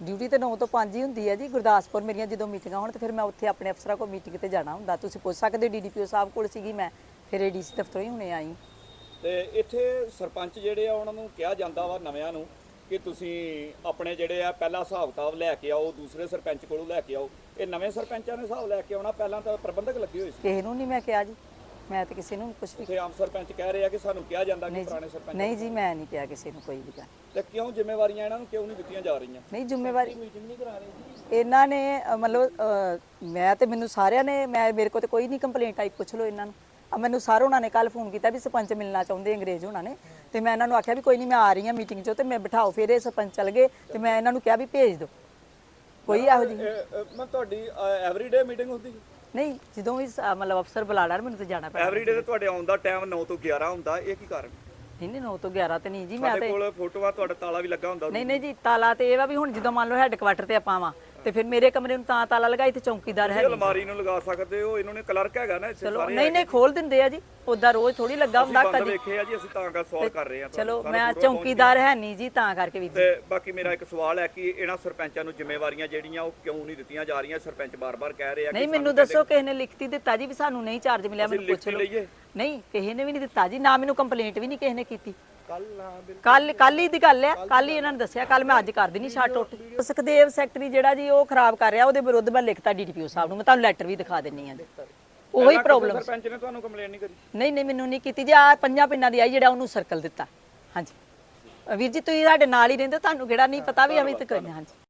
ਡਿਊਟੀ ਤੇ 9 ਤੋਂ 5 ਹੀ ਹੁੰਦੀ ਹੈ ਜੀ। ਗੁਰਦਾਸਪੁਰ ਮੇਰੀਆਂ ਜਦੋਂ ਮੀਟਿੰਗਾਂ ਹੋਣ ਤੇ ਫਿਰ ਮੈਂ ਉੱਥੇ ਆਪਣੇ ਅਫਸਰਾਂ ਕੋਲ ਮੀਟਿੰਗ ਤੇ ਜਾਣਾ ਹੁੰਦਾ। ਤੁਸੀਂ ਪੁੱਛ ਸਕਦੇ ਡੀਡੀਪੀਓ ਸਾਹਿਬ ਕੋਲ ਸੀਗੀ ਮੈਂ। ਫਿਰ ਏਡੀਸੀ ਦਫ਼ਤਰੋਂ ਹੀ ਹੁਣੇ ਆਈ। ਤੇ ਇੱਥੇ ਸਰਪੰਚ ਜਿਹੜੇ ਆ ਉਹਨਾਂ ਨੂੰ ਕਿਹਾ ਜਾਂਦਾ ਵਾ ਨਵਿਆਂ ਨੂੰ ਕਿ ਤੁਸੀਂ ਆਪਣੇ ਜਿਹੜੇ ਆ ਪਹਿਲਾ ਹਿਸਾਬ ਕਿਤਾਬ ਲੈ ਕੇ ਆਓ ਦੂਸਰੇ ਸਰਪੰਚ ਕੋਲੋਂ ਲੈ ਕੇ ਆਓ। ਇਹ ਨਵੇਂ ਸਰਪੰਚਾਂ ਨੇ ਹਿਸਾਬ ਲੈ ਕੇ ਆਉਣਾ ਪਹਿਲਾਂ ਤਾਂ ਪ੍ਰਬੰਧਕ ਲੱਗੇ ਹੋਏ ਸੀ। ਕਿਸੇ ਨੂੰ ਨਹੀਂ ਮੈਂ ਕਿਹਾ ਜੀ। ਮੈਂ ਤੇ ਕਿਸੇ ਨੂੰ ਕੁਝ ਵੀ ਇੱਥੇ ਆਮ ਸਰਪੰਚ ਕਹਿ ਰਹੇ ਆ ਕਿ ਸਾਨੂੰ ਕਿਹਾ ਜਾਂਦਾ ਕਿ ਨਹੀਂ ਪੁਰਾਣੇ ਜੀ ਸਰਪੰਚ ਨਹੀਂ ਜੀ ਮੈਂ ਨਹੀਂ ਕਿਹਾ ਕਿਸੇ ਨੂੰ ਕੋਈ ਵੀ ਗੱਲ। ਤੇ ਕਿਉਂ ਜ਼ਿੰਮੇਵਾਰੀਆਂ ਇਹਨਾਂ ਨੂੰ ਕਿਉਂ ਨਹੀਂ ਦਿੱਤੀਆਂ ਜਾ ਰਹੀਆਂ? ਨਹੀਂ ਜ਼ਿੰਮੇਵਾਰੀ ਇਹਨਾਂ ਨੇ ਅ, ਮਤਲਬ ਅ, ਮੈਂ ਤੇ ਮੈਨੂੰ ਸਾਰਿਆਂ ਨੇ ਮੈਂ ਮੇਰੇ ਕੋਲ ਤੇ ਕੋਈ ਨਹੀਂ ਕੰਪਲੇਂਟ ਆਈ ਪੁੱਛ ਲਓ ਇਹਨਾਂ ਨੂੰ। ਮੈਨੂੰ ਸਰ ਉਹਨਾਂ ਨੇ ਕੱਲ ਫੋਨ ਕੀਤਾ ਵੀ ਸਰਪੰਚ ਮਿਲਣਾ ਚਾਹੁੰਦੇ ਅੰਗਰੇਜ਼ ਉਹਨਾਂ ਨੇ। ਤੇ ਮੈਂ ਇਹਨਾਂ ਨੂੰ ਆਖਿਆ ਵੀ ਕੋਈ ਨਹੀਂ ਮੈਂ ਆ ਰਹੀ ਹਾਂ ਮੀਟਿੰਗ 'ਚ ਤੇ ਮੈਂ ਬਿਠਾਓ ਫਿਰ ਇਹ ਸਰਪੰਚ ਚਲ ਗਏ ਤੇ ਮੈਂ ਇਹਨਾਂ ਨੂੰ ਕਿਹਾ ਵੀ ਭੇਜ ਦਿਓ। ਕੋਈ ਇਹੋ ਜਿਹੀ ਮੈਂ ਤੁਹਾਡੀ ਐਵਰੀਡੇ ਮੀਟਿੰਗ ਹੁੰਦੀ ਨਹੀਂ ਜਦੋਂ ਵੀ ਸ- ਮਤਲਬ ਅਫਸਰ ਬੁਲਾਣਾ ਮੈਨੂੰ ਤੇ ਜਾਣਾ ਪੈਣਾ। ਐਵਰੀਡੇ ਤੇ ਤੁਹਾਡੇ ਆਉਣ ਦਾ ਟਾਈਮ 9 ਤੋਂ 11 ਹੁੰਦਾ ਇਹ ਕੀ ਕਾਰਨ? ਨਹੀਂ ਨਹੀਂ 9 ਤੋਂ 11 ਤੇ ਨਹੀਂ ਜੀ ਮੈਂ ਤੇ ਕੋਲ ਫੋਟੋਆਂ ਤੁਹਾਡਾ ਤਾਲਾ ਵੀ ਲੱਗਾ ਹੁੰਦਾ ਨਹੀਂ ਨਹੀਂ ਜੀ ਤਾਲਾ ਤੇ ਇਹ ਵਾ ਵੀ ਹੁਣ ਜਦੋਂ ਮੰਨ ਲਓ ਹੈੱਡ ਕੁਆਟਰ ਤੇ ਆਪਾਂ ਵਾਂ ਤੇ ਫਿਰ ਮੇਰੇ ਕਮਰੇ ਨੂੰ ਤਾਂ ਤਾਲਾ ਲਗਾਈ ਤੇ ਚੌਕੀਦਾਰ ਹੈ ਤੁਸੀਂ ਅਲਮਾਰੀ ਨੂੰ ਲਗਾ ਸਕਦੇ ਹੋ ਇਹਨਾਂ ਨੇ ਕਲਰਕ ਹੈਗਾ ਨਾ ਇੱਥੇ ਚਲੋ ਸਾਰੇ ਨਹੀਂ ਨਹੀਂ ਖੋਲ ਦਿੰਦੇ ਆ ਜੀ ਉਦਾਂ ਰੋਜ਼ ਥੋੜੀ ਲੱਗਾ ਹੁੰਦਾ ਬੰਦ ਕਦੀ। ਵੇਖੇ ਆ ਜੀ ਅਸੀਂ ਤਾਂ ਗੱਲ ਸਵਾਲ ਕਰ ਰਹੇ ਆ ਚਲੋ। ਮੈਂ ਚੌਕੀਦਾਰ ਹੈ ਨਹੀਂ ਜੀ ਤਾਂ ਕਰਕੇ ਵੀ ਤੇ ਬਾਕੀ ਮੇਰਾ ਇੱਕ ਸਵਾਲ ਹੈ ਕਿ ਇਹਨਾਂ ਸਰਪੰਚਾਂ ਨੂੰ ਜ਼ਿੰਮੇਵਾਰੀਆਂ ਜਿਹੜੀਆਂ ਉਹ ਕਿਉਂ ਨਹੀਂ ਦਿੱਤੀਆਂ ਜਾ ਰਹੀਆਂ? ਸਰਪੰਚ ਬਾਰ-ਬਾਰ ਕਹਿ ਰਹੇ ਆ ਕਿ ਨਹੀਂ ਮੈਨੂੰ ਦੱਸੋ ਕਿਸੇ ਨੇ ਲਿਖਤੀ ਦਿੱਤਾ ਜੀ ਵੀ ਸਾਨੂੰ ਨਹੀਂ ਚਾਰਜ ਮਿਲਿਆ ਮੈਨੂੰ ਪੁੱਛ ਲਓ? ਨਹੀਂ ਕਿਸੇ ਨੇ ਵੀ ਨਹੀਂ ਦਿੱਤਾ ਜੀ ਨਾ ਮੈਨੂੰ ਕੰਪਲੇਂਟ ਵੀ ਨਹੀਂ ਕਿਸੇ ਨੇ ਕੀਤੀ। ਕੱਲ ਕੱਲ ਹੀ ਦੀ ਗੱਲ ਹੈ ਕੱਲ ਹੀ ਇਹਨਾਂ ਨੇ ਦੱਸਿਆ ਕੱਲ ਮੈਂ ਅੱਜ ਕਰ ਦੇਣੀ ਸ਼ਾਰਟ ਆਊਟ ਸੁਖਦੇਵ ਸੈਕਟਰੀ ਜਿਹੜਾ ਜੀ ਉਹ ਖਰਾਬ ਕਰ ਰਿਹਾ ਉਹਦੇ ਵਿਰੁੱਧ ਮੈਂ ਲਿਖਤਾ ਡੀਡੀਪੀਓ ਸਾਹਿਬ ਨੂੰ। ਮੈਂ ਤੁਹਾਨੂੰ ਲੈਟਰ ਵੀ ਦਿਖਾ ਦਿੰਨੀ ਆ ਉਹੀ ਪ੍ਰੋਬਲਮ ਸਰਪੰਚ ਨੇ ਤੁਹਾਨੂੰ ਕੰਪਲੇਂਟ ਨਹੀਂ ਕਰੀ? ਨਹੀਂ ਨਹੀਂ ਮੈਨੂੰ ਨਹੀਂ ਕੀਤੀ ਜੀ। ਆ ਪੰਜਾਂ ਪਿੰਡਾਂ ਦੀ ਆਈ ਜਿਹੜਾ ਉਹਨੂੰ ਸਰਕਲ ਦਿੱਤਾ। ਹਾਂਜੀ। ਵੀਰ ਜੀ ਤੁਸੀਂ ਸਾਡੇ ਨਾਲ ਹੀ ਰਹਿੰਦੇ ਤੁਹਾਨੂੰ ਕਿਹੜਾ ਨਹੀਂ ਪਤਾ ਵੀ ਐਵੇਂ ਤੇ ਕਰਨਾ ਹਾਂਜੀ।